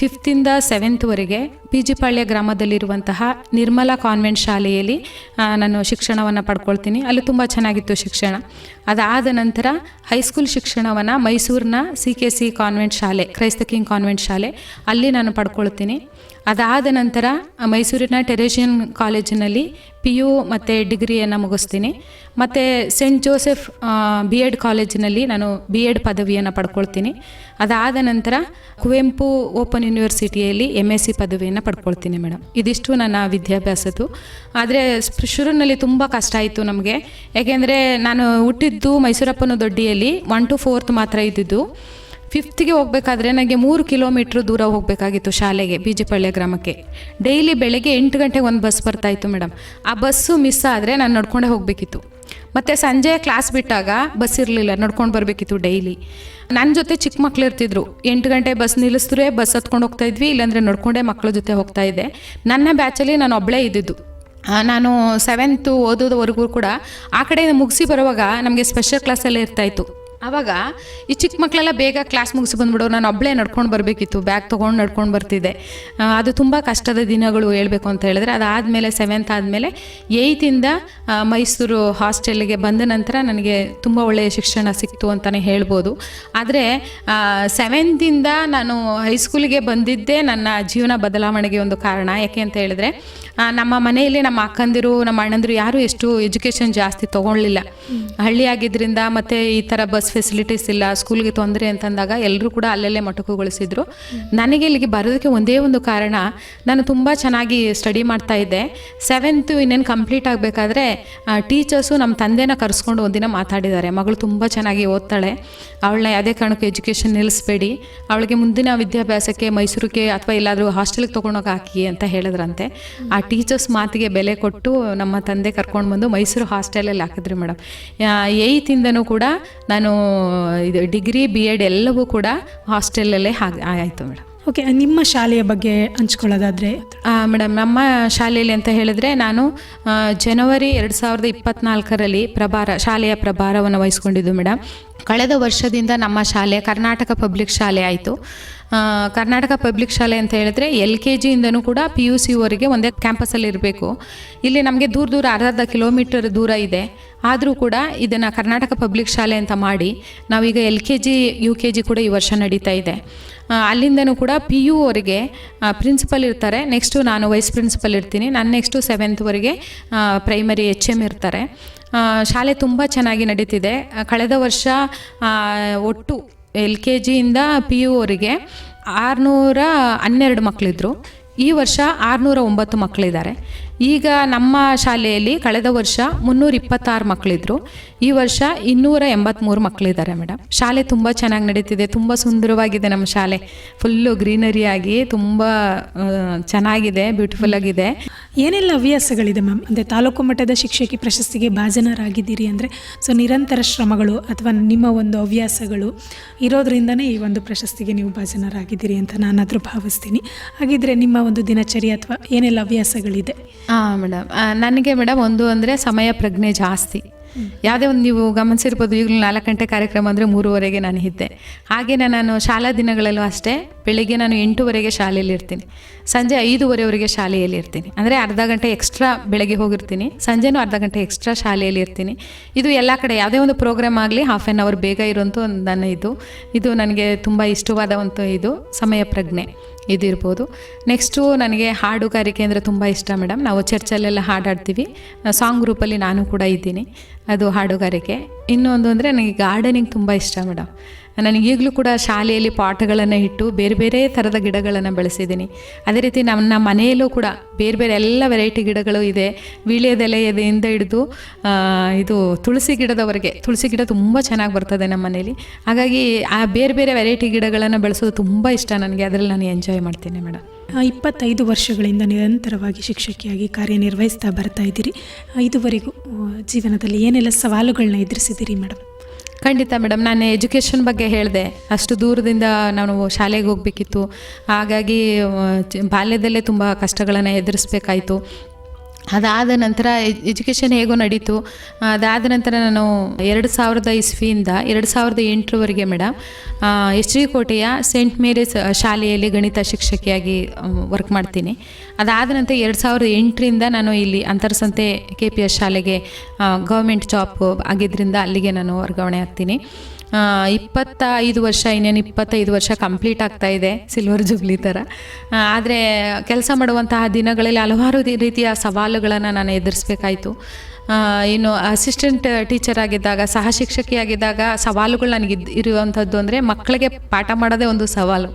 ಫಿಫ್ತಿಂದ ಸೆವೆಂತ್ವರೆಗೆ ಪಿ ಜಿ ಪಾಳ್ಯ ಗ್ರಾಮದಲ್ಲಿರುವಂತಹ ನಿರ್ಮಲಾ ಕಾನ್ವೆಂಟ್ ಶಾಲೆಯಲ್ಲಿ ನಾನು ಶಿಕ್ಷಣವನ್ನು ಪಡ್ಕೊಳ್ತೀನಿ. ಅಲ್ಲಿ ತುಂಬ ಚೆನ್ನಾಗಿತ್ತು ಶಿಕ್ಷಣ. ಅದಾದ ನಂತರ ಹೈಸ್ಕೂಲ್ ಶಿಕ್ಷಣವನ್ನು ಮೈಸೂರಿನ ಸಿ ಕೆ ಸಿ ಕಾನ್ವೆಂಟ್ ಶಾಲೆ ಕ್ರೈಸ್ತ ಕಿಂಗ್ ಕಾನ್ವೆಂಟ್ ಶಾಲೆ, ಅಲ್ಲಿ ನಾನು ಪಡ್ಕೊಳ್ತೀನಿ. ಅದಾದ ನಂತರ ಮೈಸೂರಿನ ಟೆರೇಷಿಯನ್ ಕಾಲೇಜಿನಲ್ಲಿ ಪಿ ಯು ಮತ್ತು ಡಿಗ್ರಿಯನ್ನು ಮುಗಿಸ್ತೀನಿ. ಮತ್ತು ಸೆಂಟ್ ಜೋಸೆಫ್ ಬಿ ಎಡ್ ಕಾಲೇಜಿನಲ್ಲಿ ನಾನು ಬಿ ಎಡ್ ಪದವಿಯನ್ನು ಪಡ್ಕೊಳ್ತೀನಿ. ಅದಾದ ನಂತರ ಕುವೆಂಪು ಓಪನ್ ಯೂನಿವರ್ಸಿಟಿಯಲ್ಲಿ ಎಂ ಎಸ್ ಸಿ ಪದವಿಯನ್ನು ಪಡ್ಕೊಳ್ತೀನಿ ಮೇಡಮ್ ಇದಿಷ್ಟು ನನ್ನ ವಿದ್ಯಾಭ್ಯಾಸದ್ದು. ಆದರೆ ಶುರುವಿನಲ್ಲಿ ತುಂಬ ಕಷ್ಟ ಆಯಿತು ನಮಗೆ. ಯಾಕೆಂದರೆ ನಾನು ಹುಟ್ಟಿದ್ದು ಮೈಸೂರಪ್ಪನ ದೊಡ್ಡಿಯಲ್ಲಿ ಒನ್ ಟು ಫೋರ್ತ್ ಮಾತ್ರ ಇದ್ದಿದ್ದು. ಫಿಫ್ತ್ಗೆ ಹೋಗಬೇಕಾದ್ರೆ ನನಗೆ ಮೂರು ಕಿಲೋಮೀಟ್ರ್ ದೂರ ಹೋಗಬೇಕಾಗಿತ್ತು ಶಾಲೆಗೆ ಬೀಜಪಳ್ಳಿ ಗ್ರಾಮಕ್ಕೆ. ಡೈಲಿ ಬೆಳಗ್ಗೆ ಎಂಟು ಗಂಟೆಗೆ ಒಂದು ಬಸ್ ಬರ್ತಾಯಿತ್ತು ಮೇಡಮ್ ಆ ಬಸ್ಸು ಮಿಸ್ ಆದರೆ ನಾನು ನಡ್ಕೊಂಡೇ ಹೋಗಬೇಕಿತ್ತು. ಮತ್ತು ಸಂಜೆ ಕ್ಲಾಸ್ ಬಿಟ್ಟಾಗ ಬಸ್ ಇರಲಿಲ್ಲ, ನಡ್ಕೊಂಡು ಬರಬೇಕಿತ್ತು ಡೈಲಿ ನನ್ನ ಜೊತೆ ಚಿಕ್ಕ ಮಕ್ಳು ಇರ್ತಿದ್ರು. ಎಂಟು ಗಂಟೆ ಬಸ್ ನಿಲ್ಲಿಸಿದ್ರೆ ಬಸ್ ಹತ್ಕೊಂಡು ಹೋಗ್ತಾ ಇದ್ವಿ, ಇಲ್ಲಾಂದರೆ ನಡ್ಕೊಂಡೇ ಮಕ್ಕಳ ಜೊತೆ ಹೋಗ್ತಾ ಇದ್ದೆ. ನನ್ನ ಬ್ಯಾಚಲ್ಲಿ ನಾನು ಒಬ್ಬಳೇ ಇದ್ದಿದ್ದು. ನಾನು ಸೆವೆಂತು ಓದೋದವರೆಗೂ ಕೂಡ ಆ ಕಡೆಯಿಂದ ಮುಗಿಸಿ ಬರುವಾಗ ನಮಗೆ ಸ್ಪೆಷಲ್ ಕ್ಲಾಸೆಲ್ಲ ಇರ್ತಾಯಿತ್ತು ಆವಾಗ ಈ ಚಿಕ್ಕ ಮಕ್ಕಳೆಲ್ಲ ಬೇಗ ಕ್ಲಾಸ್ ಮುಗಿಸಿ ಬಂದ್ಬಿಡು, ನಾನು ಒಬ್ಬಳೇ ನಡ್ಕೊಂಡು ಬರಬೇಕಿತ್ತು ಬ್ಯಾಗ್ ತೊಗೊಂಡು ನಡ್ಕೊಂಡು ಬರ್ತಿದ್ದೆ. ಅದು ತುಂಬ ಕಷ್ಟದ ದಿನಗಳು ಹೇಳಬೇಕು ಅಂತ ಹೇಳಿದ್ರೆ, ಅದಾದಮೇಲೆ ಸೆವೆಂತ್ ಆದಮೇಲೆ ಏಯ್ತಿಂದ ಮೈಸೂರು ಹಾಸ್ಟೆಲ್ಗೆ ಬಂದ ನಂತರ ನನಗೆ ತುಂಬ ಒಳ್ಳೆಯ ಶಿಕ್ಷಣ ಸಿಕ್ತು ಅಂತಲೇ ಹೇಳ್ಬೋದು. ಆದರೆ ಸೆವೆಂತಿಂದ ನಾನು ಹೈಸ್ಕೂಲಿಗೆ ಬಂದಿದ್ದೇ ನನ್ನ ಜೀವನ ಬದಲಾವಣೆಗೆ ಒಂದು ಕಾರಣ. ಯಾಕೆ ಅಂತ ಹೇಳಿದ್ರೆ ನಮ್ಮ ಮನೆಯಲ್ಲಿ ನಮ್ಮ ಅಕ್ಕಂದಿರು, ನಮ್ಮ ಅಣ್ಣಂದಿರು ಯಾರೂ ಎಷ್ಟು ಎಜುಕೇಷನ್ ಜಾಸ್ತಿ ತೊಗೊಳ್ಳಿಲ್ಲ. ಹಳ್ಳಿಯಾಗಿದ್ದರಿಂದ ಮತ್ತು ಈ ಥರ ಬಸ್ ಫೆಸಿಲಿಟೀಸ್ ಇಲ್ಲ, ಸ್ಕೂಲ್ಗೆ ತೊಂದರೆ ಅಂತಂದಾಗ ಎಲ್ಲರೂ ಕೂಡ ಅಲ್ಲಲ್ಲೇ ಮೊಟಕುಗೊಳಿಸಿದ್ರು. ನನಗೆ ಇಲ್ಲಿಗೆ ಬರೋದಕ್ಕೆ ಒಂದೇ ಒಂದು ಕಾರಣ, ನಾನು ತುಂಬ ಚೆನ್ನಾಗಿ ಸ್ಟಡಿ ಮಾಡ್ತಾ ಇದ್ದೆ. ಸೆವೆಂತು ಇನ್ನೇನು ಕಂಪ್ಲೀಟ್ ಆಗಬೇಕಾದ್ರೆ ಟೀಚರ್ಸು ನಮ್ಮ ತಂದೆನ ಕರೆಸ್ಕೊಂಡು ಒಂದಿನ ಮಾತಾಡಿದ್ದಾರೆ. ಮಗಳು ತುಂಬ ಚೆನ್ನಾಗಿ ಓದ್ತಾಳೆ. ಅವಳನ್ನ ಯಾವುದೇ ಕಾರಣಕ್ಕೂ ಎಜುಕೇಷನ್ ನಿಲ್ಲಿಸ್ಬೇಡಿ. ಅವಳಿಗೆ ಮುಂದಿನ ವಿದ್ಯಾಭ್ಯಾಸಕ್ಕೆ, ಮೈಸೂರಿಗೆ ಅಥವಾ ಎಲ್ಲಾದರೂ ಹಾಸ್ಟೆಲ್ಗೆ ತೊಗೊಂಡೋಗಿ ಹಾಕಿ ಅಂತ ಹೇಳಿದ್ರಂತೆ. ಆ ಟೀಚರ್ಸ್ ಮಾತಿಗೆ ಬೆಲೆ ಕೊಟ್ಟು ನಮ್ಮ ತಂದೆ ಕರ್ಕೊಂಡು ಬಂದು ಮೈಸೂರು ಹಾಸ್ಟೆಲಲ್ಲಿ ಹಾಕಿದ್ರಿ ಮೇಡಮ್. ಏಯ್ತಿಂದನೂ ಕೂಡ ನಾನು ಇದು ಡಿಗ್ರಿ ಬಿ ಎಡ್ ಎಲ್ಲವೂ ಕೂಡ ಹಾಸ್ಟೆಲಲ್ಲೇ ಹಾಗೆ ಆಯಿತು ಮೇಡಮ್. ಓಕೆ ನಿಮ್ಮ ಶಾಲೆಯ ಬಗ್ಗೆ ಹಂಚ್ಕೊಳ್ಳೋದಾದರೆ? ಮೇಡಮ್ ನಮ್ಮ ಶಾಲೆಯಲ್ಲಿ ಅಂತ ಹೇಳಿದ್ರೆ ನಾನು ಜನವರಿ ಎರಡು ಸಾವಿರದ ಇಪ್ಪತ್ನಾಲ್ಕರಲ್ಲಿ ಪ್ರಭಾರ ಶಾಲೆಯ ಪ್ರಭಾರವನ್ನು ವಹಿಸ್ಕೊಂಡಿದ್ದು ಮೇಡಮ್. ಕಳೆದ ವರ್ಷದಿಂದ ನಮ್ಮ ಶಾಲೆ ಕರ್ನಾಟಕ ಪಬ್ಲಿಕ್ ಶಾಲೆ ಆಯಿತು. ಕರ್ನಾಟಕ ಪಬ್ಲಿಕ್ ಶಾಲೆ ಅಂತ ಹೇಳಿದ್ರೆ ಎಲ್ ಕೆ ಜಿಯಿಂದನೂ ಕೂಡ ಪಿ ಯು ಸಿವರೆಗೆ ಒಂದೇ ಕ್ಯಾಂಪಸಲ್ಲಿ ಇರಬೇಕು ಇಲ್ಲಿ ನಮಗೆ ದೂರ ದೂರ ಅರ್ಧ ಕಿಲೋಮೀಟರ್ ದೂರ ಇದೆ. ಆದರೂ ಕೂಡ ಇದನ್ನು ಕರ್ನಾಟಕ ಪಬ್ಲಿಕ್ ಶಾಲೆ ಅಂತ ಮಾಡಿ ನಾವೀಗ L K G, U K G ಕೂಡ ಈ ವರ್ಷ ನಡೀತಾ ಇದೆ. ಅಲ್ಲಿಂದನೂ ಕೂಡ ಪಿ ಯುವರೆಗೆ ಪ್ರಿನ್ಸಿಪಲ್ ಇರ್ತಾರೆ. ನೆಕ್ಸ್ಟು ನಾನು ವೈಸ್ ಪ್ರಿನ್ಸಿಪಲ್ ಇರ್ತೀನಿ. ನಾನು ನೆಕ್ಸ್ಟು ಸೆವೆಂತ್ವರೆಗೆ ಪ್ರೈಮರಿ ಎಚ್ ಎಂ ಇರ್ತಾರೆ. ಶಾಲೆ ತುಂಬ ಚೆನ್ನಾಗಿ ನಡೀತಿದೆ. ಕಳೆದ ವರ್ಷ ಒಟ್ಟು ಎಲ್ ಕೆ ಜಿಯಿಂದ ಪಿ ಯುವರೆಗೆ ಆರುನೂರ ಹನ್ನೆರಡು ಮಕ್ಕಳಿದ್ರು ಈ ವರ್ಷ ಆರುನೂರ ಒಂಬತ್ತು ಮಕ್ಕಳಿದ್ದಾರೆ ಈಗ ನಮ್ಮ ಶಾಲೆಯಲ್ಲಿ ಕಳೆದ ವರ್ಷ ಮುನ್ನೂರ ಇಪ್ಪತ್ತಾರು ಮಕ್ಕಳಿದ್ರು ಈ ವರ್ಷ ಇನ್ನೂರ ಎಂಬತ್ತ್ಮೂರು ಮಕ್ಕಳಿದ್ದಾರೆ ಮೇಡಮ್. ಶಾಲೆ ತುಂಬ ಚೆನ್ನಾಗಿ ನಡೀತಿದೆ, ತುಂಬ ಸುಂದರವಾಗಿದೆ ನಮ್ಮ ಶಾಲೆ. ಫುಲ್ಲು ಗ್ರೀನರಿ ಆಗಿ ತುಂಬ ಚೆನ್ನಾಗಿದೆ ಬ್ಯೂಟಿಫುಲ್ ಆಗಿದೆ. ಏನೆಲ್ಲ ಹವ್ಯಾಸಗಳಿದೆ ಮ್ಯಾಮ್? ಅಂದರೆ ತಾಲೂಕು ಮಟ್ಟದ ಶಿಕ್ಷಕಿ ಪ್ರಶಸ್ತಿಗೆ ಭಾಜನರಾಗಿದ್ದೀರಿ ಅಂದರೆ, ಸೊ ನಿರಂತರ ಶ್ರಮಗಳು ಅಥವಾ ನಿಮ್ಮ ಒಂದು ಹವ್ಯಾಸಗಳು ಇರೋದ್ರಿಂದನೇ ಈ ಒಂದು ಪ್ರಶಸ್ತಿಗೆ ನೀವು ಭಾಜನರಾಗಿದ್ದೀರಿ ಅಂತ ನಾನಾದರೂ ಭಾವಿಸ್ತೀನಿ. ಹಾಗಿದ್ರೆ ನಿಮ್ಮ ಒಂದು ದಿನಚರಿ ಅಥವಾ ಏನೆಲ್ಲ ಹವ್ಯಾಸಗಳಿದೆ? ಹಾಂ ಮೇಡಮ್. ನನಗೆ ಮೇಡಮ್ ಒಂದು ಅಂದರೆ ಸಮಯ ಪ್ರಜ್ಞೆ ಜಾಸ್ತಿ. ಯಾವುದೇ ಒಂದು ನೀವು ಗಮನಿಸಿರ್ಬೋದು, ಈಗಲೂ ನಾಲ್ಕು ಗಂಟೆ ಕಾರ್ಯಕ್ರಮ ಅಂದರೆ ಮೂರುವರೆಗೆ ನಾನು ಇದ್ದೆ. ಹಾಗೆಯೇ ನಾನು ಶಾಲಾ ದಿನಗಳಲ್ಲೂ ಅಷ್ಟೇ, ಬೆಳಿಗ್ಗೆ ನಾನು ಎಂಟೂವರೆಗೆ ಶಾಲೆಯಲ್ಲಿ ಇರ್ತೀನಿ. ಸಂಜೆ ಐದೂವರೆವರೆಗೆ ಶಾಲೆಯಲ್ಲಿ ಇರ್ತೀನಿ. ಅಂದರೆ ಅರ್ಧ ಗಂಟೆ ಎಕ್ಸ್ಟ್ರಾ ಬೆಳಗ್ಗೆ ಹೋಗಿರ್ತೀನಿ. ಸಂಜೆನೂ ಅರ್ಧ ಗಂಟೆ ಎಕ್ಸ್ಟ್ರಾ ಶಾಲೆಯಲ್ಲಿ ಇರ್ತೀನಿ. ಇದು ಎಲ್ಲ ಕಡೆ, ಯಾವುದೇ ಒಂದು ಪ್ರೋಗ್ರಾಮ್ ಆಗಲಿ ಹಾಫ್ ಆ್ಯನ್ ಅವರ್ ಬೇಗ ಇರುವಂಥ ಒಂದು ನನ್ನ ಇದು. ಇದು ನನಗೆ ತುಂಬ ಇಷ್ಟವಾದ ಒಂದು ಇದು, ಸಮಯ ಪ್ರಜ್ಞೆ. ಇದಿರ್ಬೋದು. ನೆಕ್ಸ್ಟು ನನಗೆ ಹಾಡುಗಾರಿಕೆ ಅಂದರೆ ತುಂಬ ಇಷ್ಟ ಮೇಡಮ್ ನಾವು ಚರ್ಚಲ್ಲೆಲ್ಲ ಹಾಡಾಡ್ತೀವಿ. ಸಾಂಗ್ ಗ್ರೂಪಲ್ಲಿ ನಾನು ಕೂಡ ಇದ್ದೀನಿ. ಅದು ಹಾಡುಗಾರಿಕೆ. ಇನ್ನೊಂದು ಅಂದರೆ ನನಗೆ ಗಾರ್ಡನಿಂಗ್ ತುಂಬ ಇಷ್ಟ ಮೇಡಮ್ ನನಗೆ ಈಗಲೂ ಕೂಡ ಶಾಲೆಯಲ್ಲಿ ಪಾಟ್ಗಳನ್ನು ಇಟ್ಟು ಬೇರೆ ಬೇರೆ ಥರದ ಗಿಡಗಳನ್ನು ಬೆಳೆಸಿದ್ದೀನಿ. ಅದೇ ರೀತಿ ನನ್ನ ಮನೆಯಲ್ಲೂ ಕೂಡ ಬೇರೆ ಬೇರೆ ಎಲ್ಲ ವೆರೈಟಿ ಗಿಡಗಳು ಇದೆ. ವೀಳ್ಯದೆಲೆಯಿಂದ ಹಿಡಿದು ಇದು ತುಳಸಿ ಗಿಡದವರೆಗೆ, ತುಳಸಿ ಗಿಡ ತುಂಬ ಚೆನ್ನಾಗಿ ಬರ್ತದೆ ನಮ್ಮ ಮನೇಲಿ ಹಾಗಾಗಿ ಆ ಬೇರೆ ಬೇರೆ ವೆರೈಟಿ ಗಿಡಗಳನ್ನು ಬೆಳೆಸೋದು ತುಂಬ ಇಷ್ಟ ನನಗೆ. ಅದರಲ್ಲಿ ನಾನು ಎಂಜಾಯ್ ಮಾಡ್ತೀನಿ ಮೇಡಮ್. ಇಪ್ಪತ್ತೈದು ವರ್ಷಗಳಿಂದ ನಿರಂತರವಾಗಿ ಶಿಕ್ಷಕಿಯಾಗಿ ಕಾರ್ಯನಿರ್ವಹಿಸ್ತಾ ಬರ್ತಾ ಇದ್ದೀರಿ. ಇದುವರೆಗೂ ಜೀವನದಲ್ಲಿ ಏನೆಲ್ಲ ಸವಾಲುಗಳನ್ನ ಎದುರಿಸಿದ್ದೀರಿ ಮೇಡಮ್? ಖಂಡಿತ ಮೇಡಮ್, ನಾನು ಎಜುಕೇಷನ್ ಬಗ್ಗೆ ಹೇಳಿದೆ. ಅಷ್ಟು ದೂರದಿಂದ ನಾನು ಶಾಲೆಗೆ ಹೋಗಬೇಕಿತ್ತು. ಹಾಗಾಗಿ ಬಾಲ್ಯದಲ್ಲೇ ತುಂಬ ಕಷ್ಟಗಳನ್ನು ಎದುರಿಸ್ಬೇಕಾಯಿತು. ಅದಾದ ನಂತರ ಎಜುಕೇಷನ್ ಹೇಗೋ ನಡೀತು. ಅದಾದ ನಂತರ ನಾನು ಎರಡು ಸಾವಿರದ ಇಸ್ವಿಯಿಂದ ಎರಡು ಸಾವಿರದ ಎಂಟರವರೆಗೆ ಮೇಡಮ್ ಎಚ್ ಡಿ ಕೋಟೆಯ ಸೆಂಟ್ ಮೇರೀಸ್ ಶಾಲೆಯಲ್ಲಿ ಗಣಿತ ಶಿಕ್ಷಕಿಯಾಗಿ ವರ್ಕ್ ಮಾಡ್ತೀನಿ. ಅದಾದ ನಂತರ ಎರಡು ಸಾವಿರದ ಎಂಟರಿಂದ ನಾನು ಇಲ್ಲಿ ಅಂತರ್ಸಂತೆ ಕೆ ಪಿ ಎಸ್ ಶಾಲೆಗೆ ಗೌರ್ಮೆಂಟ್ ಜಾಬ್ ಆಗಿದ್ದರಿಂದ ಅಲ್ಲಿಗೆ ನಾನು ವರ್ಗಾವಣೆ ಆಗ್ತೀನಿ. ಇಪ್ಪತ್ತ ಐದು ವರ್ಷ, ಇನ್ನೇನು ಇಪ್ಪತ್ತೈದು ವರ್ಷ ಕಂಪ್ಲೀಟ್ ಆಗ್ತಾ ಇದೆ ಸಿಲ್ವರ್ ಜುಬ್ಲಿ ಥರ. ಆದರೆ ಕೆಲಸ ಮಾಡುವಂತಹ ದಿನಗಳಲ್ಲಿ ಹಲವಾರು ರೀತಿಯ ಸವಾಲುಗಳನ್ನು ನಾನು ಎದುರಿಸ್ಬೇಕಾಯಿತು. ಇನ್ನು ಅಸಿಸ್ಟೆಂಟ್ ಟೀಚರ್ ಆಗಿದ್ದಾಗ, ಸಹ ಶಿಕ್ಷಕಿಯಾಗಿದ್ದಾಗ ಸವಾಲುಗಳು ನನಗೆ ಇರುವಂಥದ್ದು ಅಂದರೆ ಮಕ್ಕಳಿಗೆ ಪಾಠ ಮಾಡೋದೇ ಒಂದು ಸವಾಲು.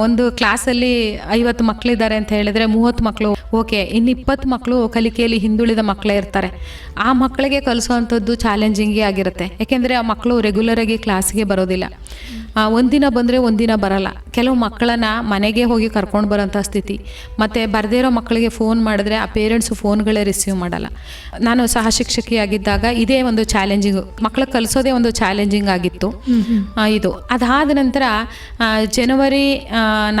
ಒಂದು ಕ್ಲಾಸಲ್ಲಿ ಐವತ್ತು ಮಕ್ಕಳಿದ್ದಾರೆ ಅಂತ ಹೇಳಿದ್ರೆ ಮೂವತ್ತು ಮಕ್ಕಳು ಓಕೆ, ಇನ್ನು ಇಪ್ಪತ್ತು ಮಕ್ಕಳು ಕಲಿಕೆಯಲ್ಲಿ ಹಿಂದುಳಿದ ಮಕ್ಕಳೇ ಇರ್ತಾರೆ. ಆ ಮಕ್ಕಳಿಗೆ ಕಲಿಸುವಂಥದ್ದು ಚಾಲೆಂಜಿಂಗೇ ಆಗಿರುತ್ತೆ. ಯಾಕೆಂದರೆ ಆ ಮಕ್ಕಳು ರೆಗ್ಯುಲರಾಗಿ ಕ್ಲಾಸ್ಗೆ ಬರೋದಿಲ್ಲ. ಒಂದಿನ ಬಂದರೆ ಒಂದಿನ ಬರಲ್ಲ. ಕೆಲವು ಮಕ್ಕಳನ್ನ ಮನೆಗೆ ಹೋಗಿ ಕರ್ಕೊಂಡು ಬರೋಂಥ ಸ್ಥಿತಿ. ಮತ್ತು ಬರದೇ ಮಕ್ಕಳಿಗೆ ಫೋನ್ ಮಾಡಿದ್ರೆ ಆ ಪೇರೆಂಟ್ಸು ಫೋನ್ಗಳೇ ರಿಸೀವ್ ಮಾಡಲ್ಲ. ನಾನು ಸಹ ಶಿಕ್ಷಕಿಯಾಗಿದ್ದಾಗ ಇದೇ ಒಂದು ಚಾಲೆಂಜಿಂಗು ಮಕ್ಕಳಿಗೆ ಕಲಿಸೋದೇ ಒಂದು ಚಾಲೆಂಜಿಂಗ್ ಆಗಿತ್ತು. ಇದು. ಅದಾದ ನಂತರ ಜನವರಿ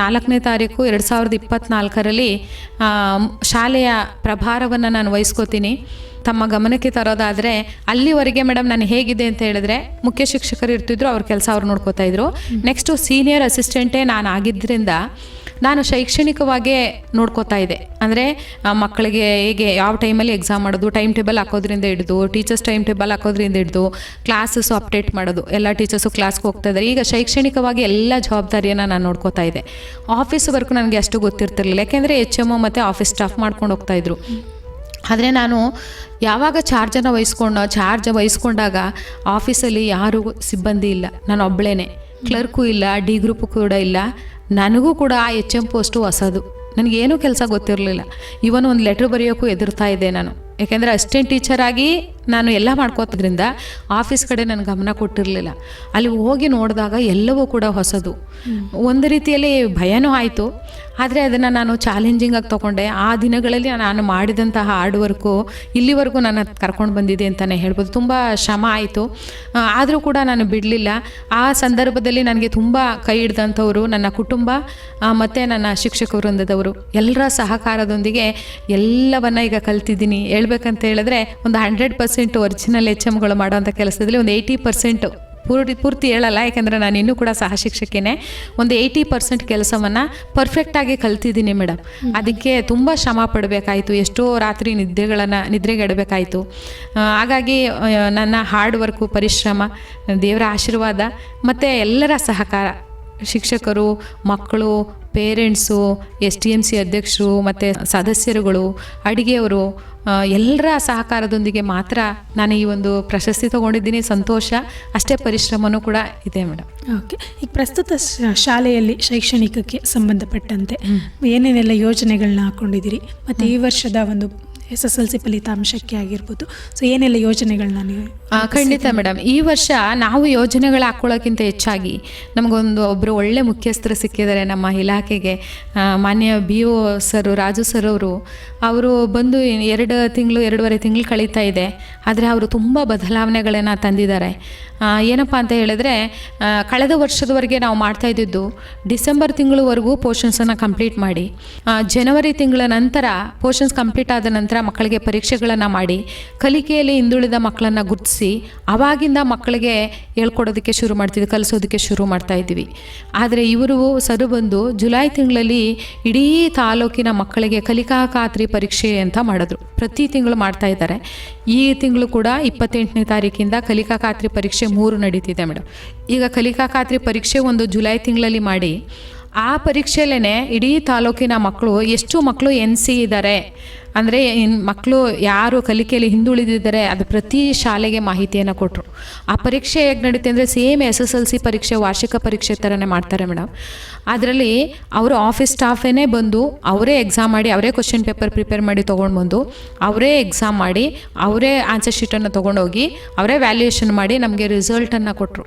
ನಾಲ್ಕನೇ ತಾರೀಕು ಎರಡು ಸಾವಿರದ ಇಪ್ಪತ್ತ್ನಾಲ್ಕರಲ್ಲಿ ಶಾಲೆಯ ಪ್ರಭಾರವನ್ನು ನಾನು ವಹಿಸ್ಕೋತೀನಿ. ತಮ್ಮ ಗಮನಕ್ಕೆ ತರೋದಾದರೆ ಅಲ್ಲಿವರೆಗೆ ಮೇಡಮ್ ನಾನು ಹೇಗಿದೆ ಅಂತ ಹೇಳಿದ್ರೆ ಮುಖ್ಯ ಶಿಕ್ಷಕರು ಇರ್ತಿದ್ರು, ಅವ್ರ ಕೆಲಸ ಅವ್ರು ನೋಡ್ಕೋತಾ ಇದ್ರು. ನೆಕ್ಸ್ಟು ಸೀನಿಯರ್ ಅಸಿಸ್ಟೆಂಟೇ ನಾನು ಆಗಿದ್ದರಿಂದ ನಾನು ಶೈಕ್ಷಣಿಕವಾಗಿ ನೋಡ್ಕೋತಾ ಇದ್ದೆ. ಅಂದರೆ ಮಕ್ಕಳಿಗೆ ಹೇಗೆ ಯಾವ ಟೈಮಲ್ಲಿ ಎಕ್ಸಾಮ್ ಮಾಡೋದು ಟೈಮ್ ಟೇಬಲ್ ಹಾಕೋದ್ರಿಂದ ಹಿಡಿದು ಟೀಚರ್ಸ್ ಟೈಮ್ ಟೇಬಲ್ ಹಾಕೋದ್ರಿಂದ ಹಿಡಿದು ಕ್ಲಾಸಸ್ಸು ಅಪ್ಡೇಟ್ ಮಾಡೋದು, ಎಲ್ಲ ಟೀಚರ್ಸು ಕ್ಲಾಸ್ಗೆ ಹೋಗ್ತಾ ಇದ್ದಾರೆ ಈಗ ಶೈಕ್ಷಣಿಕವಾಗಿ ಎಲ್ಲ ಜವಾಬ್ದಾರಿಯನ್ನು ನಾನು ನೋಡ್ಕೋತಾ ಇದ್ದೆ. ಆಫೀಸ್ ವರ್ಕ್ ನನಗೆ ಅಷ್ಟು ಗೊತ್ತಿರ್ತಿರ್ಲಿಲ್ಲ. ಯಾಕೆಂದರೆ ಎಚ್ ಎಂ ಮತ್ತು ಆಫೀಸ್ ಸ್ಟಾಫ್ ಮಾಡ್ಕೊಂಡು ಹೋಗ್ತಾ ಇದ್ರು. ಆದರೆ ನಾನು ಯಾವಾಗ ಚಾರ್ಜನ್ನು ವಹಿಸ್ಕೊಂಡು ಚಾರ್ಜ್ ವಹಿಸ್ಕೊಂಡಾಗ ಆಫೀಸಲ್ಲಿ ಯಾರೂ ಸಿಬ್ಬಂದಿ ಇಲ್ಲ. ನಾನು ಒಬ್ಬಳೇನೆ ಕ್ಲರ್ಕು ಇಲ್ಲ ಡಿ ಗ್ರೂಪು ಕೂಡ ಇಲ್ಲ. ನನಗೂ ಕೂಡ ಆ ಎಚ್ ಎಂ ಪೋಸ್ಟು ಹೊಸದು. ನನಗೇನೂ ಕೆಲಸ ಗೊತ್ತಿರಲಿಲ್ಲ. ಇವನ್ ಒಂದು ಲೆಟ್ರ್ ಬರೆಯೋಕ್ಕೂ ಎದುರ್ತಾ ಇದ್ದೆ ನಾನು. ಯಾಕೆಂದರೆ ಅಸಿಸ್ಟೆಂಟ್ ಟೀಚರಾಗಿ ನಾನು ಎಲ್ಲ ಮಾಡ್ಕೋತದ್ರಿಂದ ಆಫೀಸ್ ಕಡೆ ನಾನು ಗಮನ ಕೊಟ್ಟಿರಲಿಲ್ಲ. ಅಲ್ಲಿ ಹೋಗಿ ನೋಡಿದಾಗ ಎಲ್ಲವೂ ಕೂಡ ಹೊಸದು. ಒಂದು ರೀತಿಯಲ್ಲಿ ಭಯನೂ ಆಯಿತು. ಆದರೆ ಅದನ್ನು ನಾನು ಚಾಲೆಂಜಿಂಗಾಗಿ ತೊಗೊಂಡೆ. ಆ ದಿನಗಳಲ್ಲಿ ನಾನು ಮಾಡಿದಂತಹ ಹಾರ್ಡ್ ವರ್ಕು ಇಲ್ಲಿವರೆಗೂ ನಾನು ಕರ್ಕೊಂಡು ಬಂದಿದೆ ಅಂತಲೇ ಹೇಳ್ಬೋದು. ತುಂಬ ಶ್ರಮ ಆಯಿತು. ಆದರೂ ಕೂಡ ನಾನು ಬಿಡಲಿಲ್ಲ. ಆ ಸಂದರ್ಭದಲ್ಲಿ ನನಗೆ ತುಂಬ ಕೈ ಹಿಡ್ದಂಥವ್ರು, ನನ್ನ ಕುಟುಂಬ ಮತ್ತು ನನ್ನ ಶಿಕ್ಷಕ ವೃಂದದವರು, ಎಲ್ಲರ ಸಹಕಾರದೊಂದಿಗೆ ಎಲ್ಲವನ್ನ ಈಗ ಕಲ್ತಿದ್ದೀನಿ. ಹೇಳ್ಬೇಕಂತ ಹೇಳಿದ್ರೆ ಒಂದು ಹಂಡ್ರೆಡ್ ಪರ್ಸೆಂಟ್ ಒರಿಜಿನಲ್ ಎಚ್ ಎಮ್ಗಳು ಮಾಡೋವಂಥ ಕೆಲಸದಲ್ಲಿ ಒಂದು ಏಯ್ಟಿ ಪರ್ಸೆಂಟು ಪೂರ್ತಿ ಪೂರ್ತಿ ಹೇಳಲ್ಲ ಯಾಕೆಂದರೆ ನಾನು ಇನ್ನೂ ಕೂಡ ಸಹ ಶಿಕ್ಷಕಿನೇ. ಒಂದು ಏಯ್ಟಿ ಪರ್ಸೆಂಟ್ ಕೆಲಸವನ್ನು ಪರ್ಫೆಕ್ಟಾಗಿ ಕಲ್ತಿದ್ದೀನಿ ಮೇಡಮ್. ಅದಕ್ಕೆ ತುಂಬ ಶ್ರಮ ಪಡಬೇಕಾಯಿತು ಎಷ್ಟೋ ರಾತ್ರಿ ನಿದ್ದೆಗಳನ್ನು ನಿದ್ರೆಗೆಡಬೇಕಾಯಿತು ಹಾಗಾಗಿ ನನ್ನ ಹಾರ್ಡ್ ವರ್ಕು ಪರಿಶ್ರಮ ದೇವರ ಆಶೀರ್ವಾದ ಮತ್ತು ಎಲ್ಲರ ಸಹಕಾರ. ಶಿಕ್ಷಕರು ಮಕ್ಕಳು parents S T M C ಅಧ್ಯಕ್ಷರು ಮತ್ತು ಸದಸ್ಯರುಗಳು ಅಡುಗೆಯವರು ಎಲ್ಲರ ಸಹಕಾರದೊಂದಿಗೆ ಮಾತ್ರ ನಾನು ಈ ಒಂದು ಪ್ರಶಸ್ತಿ ತೊಗೊಂಡಿದ್ದೀನಿ. ಸಂತೋಷ ಅಷ್ಟೇ ಪರಿಶ್ರಮನೂ ಕೂಡ ಇದೆ ಮೇಡಮ್. ಓಕೆ. ಈಗ ಪ್ರಸ್ತುತ ಶಾಲೆಯಲ್ಲಿ ಶೈಕ್ಷಣಿಕಕ್ಕೆ ಸಂಬಂಧಪಟ್ಟಂತೆ ಏನೇನೆಲ್ಲ ಯೋಜನೆಗಳನ್ನ ಹಾಕ್ಕೊಂಡಿದ್ದೀರಿ ಮತ್ತು ಈ ವರ್ಷದ ಒಂದು ಎಸ್ ಎಸ್ ಎಲ್ ಸಿ ಫಲಿತಾಂಶಕ್ಕೆ ಆಗಿರ್ಬೋದು. ಸೊ ಏನೆಲ್ಲ ಯೋಜನೆಗಳನ್ನ ನೀವು ಖಂಡಿತ ಮೇಡಮ್. ಈ ವರ್ಷ ನಾವು ಯೋಜನೆಗಳು ಹಾಕ್ಕೊಳ್ಳೋಕ್ಕಿಂತ ಹೆಚ್ಚಾಗಿ ನಮಗೊಂದು ಒಬ್ಬರು ಒಳ್ಳೆ ಮುಖ್ಯಸ್ಥರು ಸಿಕ್ಕಿದ್ದಾರೆ ನಮ್ಮ ಇಲಾಖೆಗೆ. ಮಾನ್ಯ B O sir Raju sir ಅವರು ಅವರು ಬಂದು ಎರಡು ತಿಂಗಳು ಎರಡೂವರೆ ತಿಂಗಳು ಕಳೀತಾ ಇದೆ. ಆದರೆ ಅವರು ತುಂಬ ಬದಲಾವಣೆಗಳನ್ನು ತಂದಿದ್ದಾರೆ. ಏನಪ್ಪ ಅಂತ ಹೇಳಿದ್ರೆ ಕಳೆದ ವರ್ಷದವರೆಗೆ ನಾವು ಮಾಡ್ತಾ ಇದ್ದಿದ್ದು ಡಿಸೆಂಬರ್ ತಿಂಗಳವರೆಗೂ ಪೋರ್ಷನ್ಸನ್ನು ಕಂಪ್ಲೀಟ್ ಮಾಡಿ ಜನವರಿ ತಿಂಗಳ ನಂತರ ಪೋರ್ಷನ್ಸ್ ಕಂಪ್ಲೀಟ್ ಆದ ನಂತರ ಮಕ್ಕಳಿಗೆ ಪರೀಕ್ಷೆಗಳನ್ನು ಮಾಡಿ, ಕಲಿಕೆಯಲ್ಲಿ ಹಿಂದುಳಿದ ಮಕ್ಕಳನ್ನು ಗುರುತಿಸಿ, ಅವಾಗಿಂದ ಮಕ್ಕಳಿಗೆ ಹೇಳ್ಕೊಡೋದಕ್ಕೆ ಶುರು ಮಾಡ್ತಿದ್ವಿ, ಕಲಿಸೋದಕ್ಕೆ ಶುರು ಮಾಡ್ತಾ ಇದ್ವಿ ಆದರೆ ಇವರು ಸರು ಬಂದು ಜುಲೈ ತಿಂಗಳಲ್ಲಿ ಇಡೀ ತಾಲೂಕಿನ ಮಕ್ಕಳಿಗೆ ಕಲಿಕಾ ಖಾತ್ರಿ ಪರೀಕ್ಷೆ ಅಂತ ಮಾಡಿದ್ರು. ಪ್ರತಿ ತಿಂಗಳು ಮಾಡ್ತಾ ಇದ್ದಾರೆ. ಈ ತಿಂಗಳು ಕೂಡ ಇಪ್ಪತ್ತೆಂಟನೇ ತಾರೀಕಿಂದ ಕಲಿಕಾ ಖಾತ್ರಿ ಪರೀಕ್ಷೆ ಮೂರು ನಡೀತಿದೆ ಮೇಡಮ್. ಈಗ ಕಲಿಕಾ ಖಾತ್ರಿ ಪರೀಕ್ಷೆ ಒಂದು ಜುಲೈ ತಿಂಗಳಲ್ಲಿ ಮಾಡಿ, ಆ ಪರೀಕ್ಷೆಯಲ್ಲೇ ಇಡೀ ತಾಲೂಕಿನ ಮಕ್ಕಳು, ಎಷ್ಟು ಮಕ್ಕಳು ಎನ್ ಸಿ ಇದ್ದಾರೆ ಅಂದರೆ ಮಕ್ಕಳು ಯಾರು ಕಲಿಕೆಯಲ್ಲಿ ಹಿಂದುಳಿದಿದ್ದಾರೆ ಅದು ಪ್ರತಿ ಶಾಲೆಗೆ ಮಾಹಿತಿಯನ್ನು ಕೊಟ್ಟರು ಆ ಪರೀಕ್ಷೆ ಹೇಗೆ ನಡೀತೆ ಅಂದರೆ same S S L C ಪರೀಕ್ಷೆ, ವಾರ್ಷಿಕ ಪರೀಕ್ಷೆ ಥರನೇ ಮಾಡ್ತಾರೆ ಮೇಡಮ್. ಅದರಲ್ಲಿ ಅವರು ಆಫೀಸ್ ಸ್ಟಾಫೇನೇ ಬಂದು ಅವರೇ ಎಕ್ಸಾಮ್ ಮಾಡಿ, ಅವರೇ ಕ್ವಶನ್ ಪೇಪರ್ ಪ್ರಿಪೇರ್ ಮಾಡಿ ತೊಗೊಂಡು ಬಂದು, ಅವರೇ ಎಕ್ಸಾಮ್ ಮಾಡಿ, ಅವರೇ ಆನ್ಸರ್ ಶೀಟನ್ನು ತೊಗೊಂಡೋಗಿ, ಅವರೇ ವ್ಯಾಲ್ಯೂಯೇಷನ್ ಮಾಡಿ ನಮಗೆ ರಿಸಲ್ಟನ್ನು ಕೊಟ್ಟರು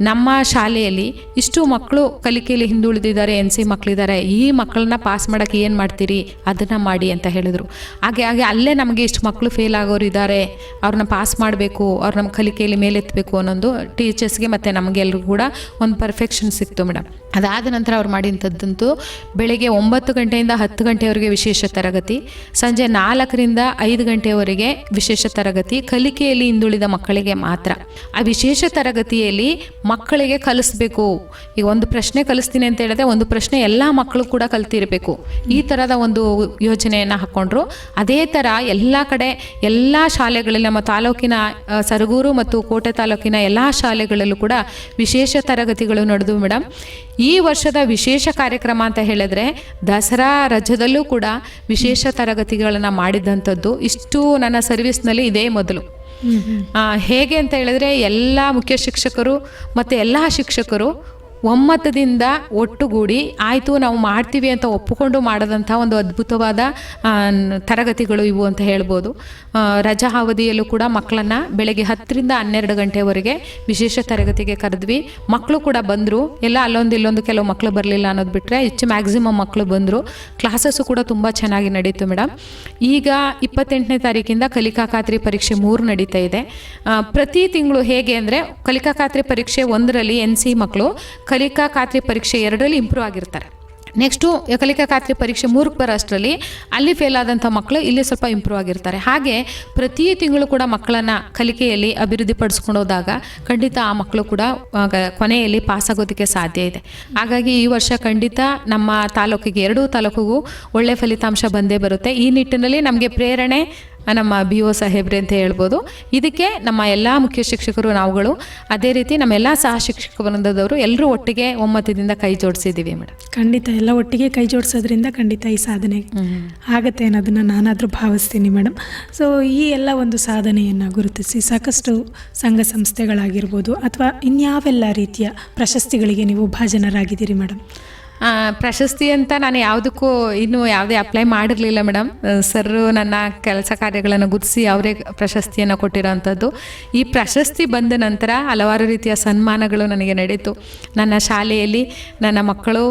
ನಮ್ಮ ಶಾಲೆಯಲ್ಲಿ ಇಷ್ಟು ಮಕ್ಕಳು ಕಲಿಕೆಯಲ್ಲಿ ಹಿಂದುಳಿದಿದ್ದಾರೆ, ಎನ್ ಸಿ ಮಕ್ಕಳಿದ್ದಾರೆ ಈ ಮಕ್ಕಳನ್ನ ಪಾಸ್ ಮಾಡೋಕ್ಕೆ ಏನು ಮಾಡ್ತೀರಿ? ಅದನ್ನು ಮಾಡಿ ಅಂತ ಹೇಳಿದರು. ಹಾಗೆ ಹಾಗೆ ಅಲ್ಲೇ ನಮಗೆ ಇಷ್ಟು ಮಕ್ಕಳು ಫೇಲ್ ಆಗೋರು ಇದ್ದಾರೆ, ಅವ್ರನ್ನ ಪಾಸ್ ಮಾಡಬೇಕು, ಅವ್ರ ನಮ್ಮ ಕಲಿಕೆಯಲ್ಲಿ ಮೇಲೆತ್ತಬೇಕು ಅನ್ನೋದು ಟೀಚರ್ಸ್ಗೆ ಮತ್ತು ನಮಗೆಲ್ಲರೂ ಕೂಡ ಒಂದು ಪರ್ಫೆಕ್ಷನ್ ಸಿಕ್ತು ಮೇಡಮ್ ಅದಾದ ನಂತರ ಅವ್ರು ಮಾಡಿದಂಥದ್ದಂತೂ ಬೆಳಗ್ಗೆ ಒಂಬತ್ತು ಗಂಟೆಯಿಂದ ಹತ್ತು ಗಂಟೆವರೆಗೆ ವಿಶೇಷ ತರಗತಿ, ಸಂಜೆ ನಾಲ್ಕರಿಂದ ಐದು ಗಂಟೆವರೆಗೆ ವಿಶೇಷ ತರಗತಿ, ಕಲಿಕೆಯಲ್ಲಿ ಹಿಂದುಳಿದ ಮಕ್ಕಳಿಗೆ ಮಾತ್ರ. ಆ ವಿಶೇಷ ತರಗತಿಯಲ್ಲಿ ಮಕ್ಕಳಿಗೆ ಕಲಿಸ್ಬೇಕು. ಈಗ ಒಂದು ಪ್ರಶ್ನೆ ಕಲಿಸ್ತೀನಿ ಅಂತ ಹೇಳಿದ್ರೆ ಒಂದು ಪ್ರಶ್ನೆ ಎಲ್ಲ ಮಕ್ಕಳು ಕೂಡ ಕಲ್ತಿರಬೇಕು. ಈ ಥರದ ಒಂದು ಯೋಜನೆಯನ್ನು ಹಾಕ್ಕೊಂಡ್ರು ಅದೇ ಥರ ಎಲ್ಲ ಕಡೆ ಎಲ್ಲ ಶಾಲೆಗಳಲ್ಲಿ ನಮ್ಮ ತಾಲೂಕಿನ ಸರಗೂರು ಮತ್ತು ಕೋಟೆ ತಾಲೂಕಿನ ಎಲ್ಲ ಶಾಲೆಗಳಲ್ಲೂ ಕೂಡ ವಿಶೇಷ ತರಗತಿಗಳು ನಡೆದು ಮೇಡಮ್ ವರ್ಷದ ವಿಶೇಷ ಕಾರ್ಯಕ್ರಮ ಅಂತ ಹೇಳಿದ್ರೆ ದಸರಾ ರಜದಲ್ಲೂ ಕೂಡ ವಿಶೇಷ ತರಗತಿಗಳನ್ನು ಮಾಡಿದಂಥದ್ದು ಇಷ್ಟು ನನ್ನ ಸರ್ವಿಸ್ನಲ್ಲಿ ಇದೇ ಮೊದಲು. ಹೇಗೆ ಅಂತ ಹೇಳಿದ್ರೆ ಎಲ್ಲ ಮುಖ್ಯ ಶಿಕ್ಷಕರು ಮತ್ತು ಎಲ್ಲ ಶಿಕ್ಷಕರು ಒಮ್ಮತದಿಂದ ಒಟ್ಟುಗೂಡಿ ಆಯಿತು, ನಾವು ಮಾಡ್ತೀವಿ ಅಂತ ಒಪ್ಪಿಕೊಂಡು ಮಾಡದಂಥ ಒಂದು ಅದ್ಭುತವಾದ ತರಗತಿಗಳು ಇವು ಅಂತ ಹೇಳ್ಬೋದು. ರಜಾ ಅವಧಿಯಲ್ಲೂ ಕೂಡ ಮಕ್ಕಳನ್ನು ಬೆಳಗ್ಗೆ ಹತ್ತರಿಂದ ಹನ್ನೆರಡು ಗಂಟೆವರೆಗೆ ವಿಶೇಷ ತರಗತಿಗೆ ಕರೆದ್ವಿ. ಮಕ್ಕಳು ಕೂಡ ಬಂದರು. ಎಲ್ಲ ಅಲ್ಲೊಂದು ಇಲ್ಲೊಂದು ಕೆಲವು ಮಕ್ಕಳು ಬರಲಿಲ್ಲ ಅನ್ನೋದು ಬಿಟ್ಟರೆ ಹೆಚ್ಚು ಮ್ಯಾಕ್ಸಿಮಮ್ ಮಕ್ಕಳು ಬಂದರು. ಕ್ಲಾಸಸ್ಸು ಕೂಡ ತುಂಬ ಚೆನ್ನಾಗಿ ನಡೀತು ಮೇಡಮ್. ಈಗ ಇಪ್ಪತ್ತೆಂಟನೇ ತಾರೀಕಿಂದ ಕಲಿಕಾ ಖಾತ್ರಿ ಪರೀಕ್ಷೆ ಮೂರು ನಡೀತಾ ಇದೆ. ಪ್ರತಿ ತಿಂಗಳು ಹೇಗೆ ಅಂದರೆ ಕಲಿಕಾ ಖಾತ್ರಿ ಪರೀಕ್ಷೆ ಒಂದರಲ್ಲಿ ಎನ್ ಸಿ ಮಕ್ಕಳು ಕಲಿಕಾ ಖಾತ್ರಿ ಪರೀಕ್ಷೆ ಎರಡರಲ್ಲಿ ಇಂಪ್ರೂವ್ ಆಗಿರ್ತಾರೆ. ನೆಕ್ಸ್ಟು ಕಲಿಕಾ ಖಾತ್ರಿ ಪರೀಕ್ಷೆ ಮೂರಕ್ಕೆ ಬರೋ ಅಷ್ಟರಲ್ಲಿ ಅಲ್ಲಿ ಫೇಲ್ ಆದಂಥ ಮಕ್ಕಳು ಇಲ್ಲಿ ಸ್ವಲ್ಪ ಇಂಪ್ರೂವ್ ಆಗಿರ್ತಾರೆ. ಹಾಗೆ ಪ್ರತಿ ತಿಂಗಳು ಕೂಡ ಮಕ್ಕಳನ್ನು ಕಲಿಕೆಯಲ್ಲಿ ಅಭಿವೃದ್ಧಿ ಪಡಿಸ್ಕೊಂಡು ಹೋದಾಗ ಖಂಡಿತ ಆ ಮಕ್ಕಳು ಕೂಡ ಕೊನೆಯಲ್ಲಿ ಪಾಸ್ ಆಗೋದಕ್ಕೆ ಸಾಧ್ಯ ಇದೆ. ಹಾಗಾಗಿ ಈ ವರ್ಷ ಖಂಡಿತ ನಮ್ಮ ತಾಲೂಕಿಗೆ, ಎರಡೂ ತಾಲೂಕಿಗೂ ಒಳ್ಳೆಯ ಫಲಿತಾಂಶ ಬಂದೇ ಬರುತ್ತೆ. ಈ ನಿಟ್ಟಿನಲ್ಲಿ ನಮಗೆ ಪ್ರೇರಣೆ ನಮ್ಮ ಬಿ ಒ ಸಾಹೇಬ್ರೆ ಅಂತ ಹೇಳ್ಬೋದು. ಇದಕ್ಕೆ ನಮ್ಮ ಎಲ್ಲ ಮುಖ್ಯ ಶಿಕ್ಷಕರು ನಾವುಗಳು. ಅದೇ ರೀತಿ ನಮ್ಮ ಎಲ್ಲ ಸಹ ಶಿಕ್ಷಕ ವೃಂದದವರು ಎಲ್ಲರೂ ಒಟ್ಟಿಗೆ ಒಮ್ಮತದಿಂದ ಕೈ ಜೋಡಿಸಿದ್ದೀವಿ ಮೇಡಮ್. ಖಂಡಿತ ಎಲ್ಲ ಒಟ್ಟಿಗೆ ಕೈ ಜೋಡಿಸೋದ್ರಿಂದ ಖಂಡಿತ ಈ ಸಾಧನೆ ಆಗುತ್ತೆ ಅನ್ನೋದನ್ನು ನಾನಾದರೂ ಭಾವಿಸ್ತೀನಿ ಮೇಡಮ್. ಸೊ ಈ ಎಲ್ಲ ಒಂದು ಸಾಧನೆಯನ್ನು ಗುರುತಿಸಿ ಸಾಕಷ್ಟು ಸಂಘ ಸಂಸ್ಥೆಗಳಾಗಿರ್ಬೋದು ಅಥವಾ ಇನ್ಯಾವೆಲ್ಲ ರೀತಿಯ ಪ್ರಶಸ್ತಿಗಳಿಗೆ ನೀವು ಭಾಜನರಾಗಿದ್ದೀರಿ ಮೇಡಮ್? ಪ್ರಶಸ್ತಿ ಅಂತ ನಾನು ಯಾವುದಕ್ಕೂ ಇನ್ನೂ ಯಾವುದೇ ಅಪ್ಲೈ ಮಾಡಿರಲಿಲ್ಲ ಮೇಡಮ್ ಸರ್ ನನ್ನ ಕೆಲಸ ಕಾರ್ಯಗಳನ್ನು ಗುರುತಿಸಿ ಅವರೇ ಪ್ರಶಸ್ತಿಯನ್ನು ಕೊಟ್ಟಿರೋವಂಥದ್ದು ಈ ಪ್ರಶಸ್ತಿ ಬಂದ ನಂತರ ಹಲವಾರು ರೀತಿಯ ಸನ್ಮಾನಗಳು ನನಗೆ ನಡೀತು ನನ್ನ ಶಾಲೆಯಲ್ಲಿ ನನ್ನ ಮಕ್ಕಳು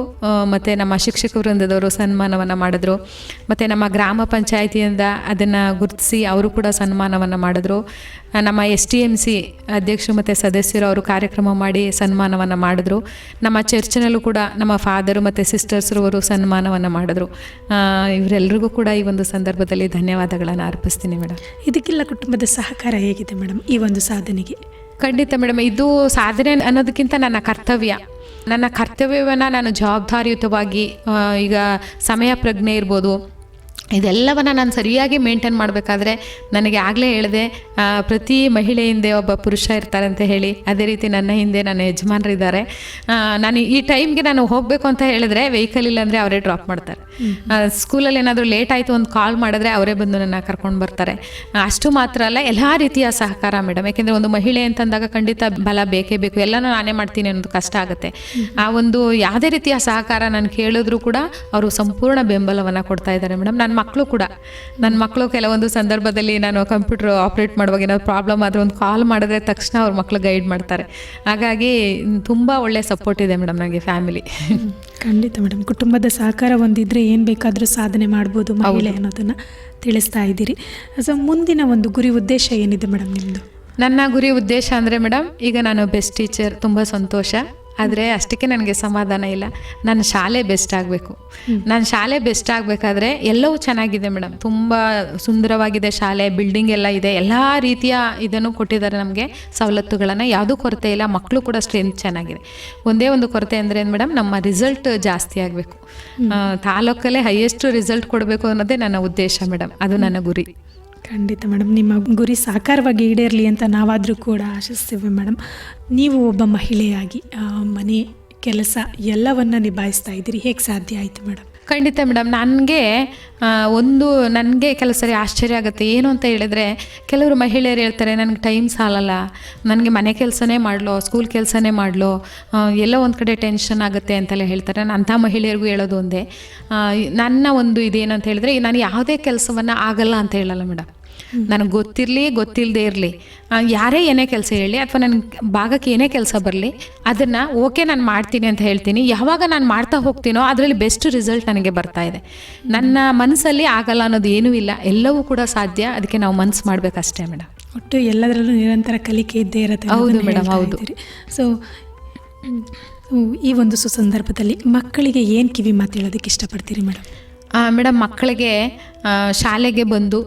ಮತ್ತು ನಮ್ಮ ಶಿಕ್ಷಕ ವೃಂದದವರು ಸನ್ಮಾನವನ್ನು ಮಾಡಿದ್ರು. ಮತ್ತು ನಮ್ಮ ಗ್ರಾಮ ಪಂಚಾಯಿತಿಯಿಂದ ಅದನ್ನು ಗುರುತಿಸಿ ಅವರು ಕೂಡ ಸನ್ಮಾನವನ್ನು ಮಾಡಿದ್ರು. ನಮ್ಮ ಎಸ್ ಟಿ ಎಂ ಸಿ ಅಧ್ಯಕ್ಷರು ಮತ್ತು ಸದಸ್ಯರು ಅವರು ಕಾರ್ಯಕ್ರಮ ಮಾಡಿ ಸನ್ಮಾನವನ್ನು ಮಾಡಿದ್ರು. ನಮ್ಮ ಚರ್ಚ್ನಲ್ಲೂ ಕೂಡ ನಮ್ಮ ಫಾದರು ಮತ್ತು ಸಿಸ್ಟರ್ಸ್ರು ಅವರು ಸನ್ಮಾನವನ್ನು ಮಾಡಿದ್ರು. ಇವರೆಲ್ಲರಿಗೂ ಕೂಡ ಈ ಒಂದು ಸಂದರ್ಭದಲ್ಲಿ ಧನ್ಯವಾದಗಳನ್ನು ಅರ್ಪಿಸ್ತೀನಿ ಮೇಡಮ್. ಇದಕ್ಕೆಲ್ಲ ಕುಟುಂಬದ ಸಹಕಾರ ಹೇಗಿದೆ ಮೇಡಮ್ ಈ ಒಂದು ಸಾಧನೆಗೆ? ಖಂಡಿತ ಮೇಡಮ್ ಇದು ಸಾಧನೆ ಅನ್ನೋದಕ್ಕಿಂತ ನನ್ನ ಕರ್ತವ್ಯ. ನನ್ನ ಕರ್ತವ್ಯವನ್ನು ನಾನು ಜವಾಬ್ದಾರಿಯುತವಾಗಿ ಈಗ ಸಮಯ ಪ್ರಜ್ಞೆ ಇರ್ಬೋದು ಇದೆಲ್ಲವನ್ನು ನಾನು ಸರಿಯಾಗಿ ಮೇಂಟೈನ್ ಮಾಡಬೇಕಾದ್ರೆ ನನಗೆ ಆಗಲೇ ಹೇಳಿದೆ ಪ್ರತಿ ಮಹಿಳೆ ಹಿಂದೆ ಒಬ್ಬ ಪುರುಷ ಇರ್ತಾರೆ ಅಂತ ಹೇಳಿ ಅದೇ ರೀತಿ ನನ್ನ ಹಿಂದೆ ನನ್ನ ಯಜಮಾನರಿದ್ದಾರೆ. ಇದ್ದಾರೆ ನಾನು ಈ ಟೈಮ್ಗೆ ನಾನು ಹೋಗಬೇಕು ಅಂತ ಹೇಳಿದ್ರೆ ವೆಹಿಕಲ್ ಇಲ್ಲ ಅಂದರೆ ಅವರೇ ಡ್ರಾಪ್ ಮಾಡ್ತಾರೆ. ಸ್ಕೂಲಲ್ಲಿ ಏನಾದರೂ ಲೇಟ್ ಆಯಿತು ಒಂದು ಕಾಲ್ ಮಾಡಿದ್ರೆ ಅವರೇ ಬಂದು ನನ್ನ ಕರ್ಕೊಂಡು ಬರ್ತಾರೆ. ಅಷ್ಟು ಮಾತ್ರ ಅಲ್ಲ ಎಲ್ಲ ರೀತಿಯ ಸಹಕಾರ ಮೇಡಮ್ ಯಾಕೆಂದರೆ ಒಂದು ಮಹಿಳೆ ಅಂತಂದಾಗ ಖಂಡಿತ ಬಲ ಬೇಕೇ ಬೇಕು ಎಲ್ಲನೂ ನಾನೇ ಮಾಡ್ತೀನಿ ಅನ್ನೋದು ಕಷ್ಟ ಆಗುತ್ತೆ. ಆ ಒಂದು ಯಾವುದೇ ರೀತಿಯ ಸಹಕಾರ ನಾನು ಕೇಳಿದ್ರು ಕೂಡ ಅವರು ಸಂಪೂರ್ಣ ಬೆಂಬಲವನ್ನು ಕೊಡ್ತಾ ಇದ್ದಾರೆ ಮೇಡಮ್. ನನ್ನ ಮಕ್ಕಳು ಕೂಡ. ನನ್ನ ಮಕ್ಕಳು ಕೆಲವೊಂದು ಸಂದರ್ಭದಲ್ಲಿ ನಾನು ಕಂಪ್ಯೂಟರ್ ಆಪ್ರೇಟ್ ಮಾಡುವಾಗ ಏನಾದ್ರು ಪ್ರಾಬ್ಲಮ್ ಆದರೆ ಒಂದು ಕಾಲ್ ಮಾಡಿದ್ರೆ ತಕ್ಷಣ ಅವ್ರ ಮಕ್ಕಳು ಗೈಡ್ ಮಾಡ್ತಾರೆ. ಹಾಗಾಗಿ ತುಂಬ ಒಳ್ಳೆ ಸಪೋರ್ಟ್ ಇದೆ ಮೇಡಮ್ ನನಗೆ ಫ್ಯಾಮಿಲಿ. ಖಂಡಿತ ಮೇಡಮ್. ಕುಟುಂಬದ ಸಹಕಾರ ಒಂದಿದ್ರೆ ಏನು ಬೇಕಾದರೂ ಸಾಧನೆ ಮಾಡ್ಬೋದು ಮಹಿಳೆ ಅನ್ನೋದನ್ನು ತಿಳಿಸ್ತಾ ಇದ್ದೀರಿ. ಸೊ ಮುಂದಿನ ಒಂದು ಗುರಿ ಉದ್ದೇಶ ಏನಿದೆ ಮೇಡಮ್ ನಿಮ್ಮದು ನನ್ನ ಗುರಿ ಉದ್ದೇಶ ಅಂದರೆ ಮೇಡಮ್ ಈಗ ನಾನು ಬೆಸ್ಟ್ ಟೀಚರ್ ತುಂಬ ಸಂತೋಷ. ಆದರೆ ಅಷ್ಟಕ್ಕೆ ನನಗೆ ಸಮಾಧಾನ ಇಲ್ಲ. ನನ್ನ ಶಾಲೆ ಬೆಸ್ಟ್ ಆಗಬೇಕು. ನನ್ನ ಶಾಲೆ ಬೆಸ್ಟ್ ಆಗಬೇಕಾದ್ರೆ ಎಲ್ಲವೂ ಚೆನ್ನಾಗಿದೆ ಮೇಡಮ್ ತುಂಬ ಸುಂದರವಾಗಿದೆ ಶಾಲೆ ಬಿಲ್ಡಿಂಗ್ ಎಲ್ಲ ಇದೆ. ಎಲ್ಲ ರೀತಿಯ ಇದನ್ನು ಕೊಟ್ಟಿದ್ದಾರೆ ನಮಗೆ. ಸವಲತ್ತುಗಳನ್ನು ಯಾವುದೂ ಕೊರತೆ ಇಲ್ಲ. ಮಕ್ಕಳು ಕೂಡ ಸ್ಟ್ರೆಂತ್ ಚೆನ್ನಾಗಿದೆ. ಒಂದೇ ಒಂದು ಕೊರತೆ ಅಂದರೆ ಮೇಡಮ್ ನಮ್ಮ ರಿಸಲ್ಟ್ ಜಾಸ್ತಿ ಆಗಬೇಕು. ತಾಲೂಕಲ್ಲೇ ಹೈಯೆಸ್ಟ್ ರಿಸಲ್ಟ್ ಕೊಡಬೇಕು ಅನ್ನೋದೇ ನನ್ನ ಉದ್ದೇಶ ಮೇಡಮ್ ಅದು ನನ್ನ ಗುರಿ. ಖಂಡಿತ ಮೇಡಮ್. ನಿಮ್ಮ ಗುರಿ ಸಾಕಾರವಾಗಿ ಈಡೇರಲಿ ಅಂತ ನಾವಾದರೂ ಕೂಡ ಆಶಿಸ್ತೀವಿ ಮೇಡಮ್. ನೀವು ಒಬ್ಬ ಮಹಿಳೆಯಾಗಿ ಮನೆ ಕೆಲಸ ಎಲ್ಲವನ್ನು ನಿಭಾಯಿಸ್ತಾ ಇದ್ದೀರಿ. ಹೇಗೆ ಸಾಧ್ಯ ಆಯಿತು ಮೇಡಮ್? ಖಂಡಿತ ಮೇಡಮ್. ನನಗೆ ಒಂದು ನನಗೆ ಕೆಲವು ಆಶ್ಚರ್ಯ ಆಗುತ್ತೆ. ಏನು ಅಂತ ಹೇಳಿದ್ರೆ, ಕೆಲವರು ಮಹಿಳೆಯರು ಹೇಳ್ತಾರೆ, ನನಗೆ ಟೈಮ್ ಸಾಲಲ್ಲ. ನನಗೆ ಮನೆ ಕೆಲಸನೇ ಮಾಡಲೋ, ಸ್ಕೂಲ್ ಕೆಲಸನೇ ಮಾಡಲೋ ಎಲ್ಲೋ ಒಂದು ಕಡೆ ಟೆನ್ಷನ್ ಆಗುತ್ತೆ ಅಂತೆಲ್ಲ ಹೇಳ್ತಾರೆ. ನಾನು ಅಂಥ ಮಹಿಳೆಯರಿಗೂ ಹೇಳೋದು ಒಂದೇ. ನನ್ನ ಒಂದು ಇದೇನು ಅಂತ ಹೇಳಿದ್ರೆ, ನಾನು ಯಾವುದೇ ಕೆಲಸವನ್ನು ಆಗಲ್ಲ ಅಂತ ಹೇಳಲ್ಲ ಮೇಡಮ್. ನನಗೆ ಗೊತ್ತಿರಲಿ ಗೊತ್ತಿಲ್ಲದೆ ಇರಲಿ. ಯಾರೇ ಏನೇ ಕೆಲಸ ಹೇಳಿ ಅಥವಾ ನನ್ನ ಭಾಗಕ್ಕೆ ಏನೇ ಕೆಲಸ ಬರಲಿ ಅದನ್ನು ಓಕೆ ನಾನು ಮಾಡ್ತೀನಿ ಅಂತ ಹೇಳ್ತೀನಿ. ಯಾವಾಗ ನಾನು ಮಾಡ್ತಾ ಹೋಗ್ತೀನೋ ಅದರಲ್ಲಿ ಬೆಸ್ಟ್ ರಿಸಲ್ಟ್ ನನಗೆ ಬರ್ತಾ ಇದೆ. ನನ್ನ ಮನಸ್ಸಲ್ಲಿ ಆಗಲ್ಲ ಅನ್ನೋದು ಏನೂ ಇಲ್ಲ. ಎಲ್ಲವೂ ಕೂಡ ಸಾಧ್ಯ. ಅದಕ್ಕೆ ನಾವು ಮನಸ್ಸು ಮಾಡಬೇಕಷ್ಟೇ ಮೇಡಮ್. ಒಟ್ಟು ಎಲ್ಲದರಲ್ಲೂ ನಿರಂತರ ಕಲಿಕೆ ಇದ್ದೇ ಇರುತ್ತೆ ಹೌದು ಮೇಡಮ್, ಹೌದು. ಸೊ ಈ ಒಂದು ಸುಸಂದರ್ಭದಲ್ಲಿ ಮಕ್ಕಳಿಗೆ ಏನು ಕಿವಿ ಮಾತು ಹೇಳೋದಕ್ಕೆ ಇಷ್ಟಪಡ್ತೀರಿ ಮೇಡಮ್? ಮೇಡಮ್ ಮಕ್ಕಳಿಗೆ ಶಾಲೆಗೆ ಬಂದು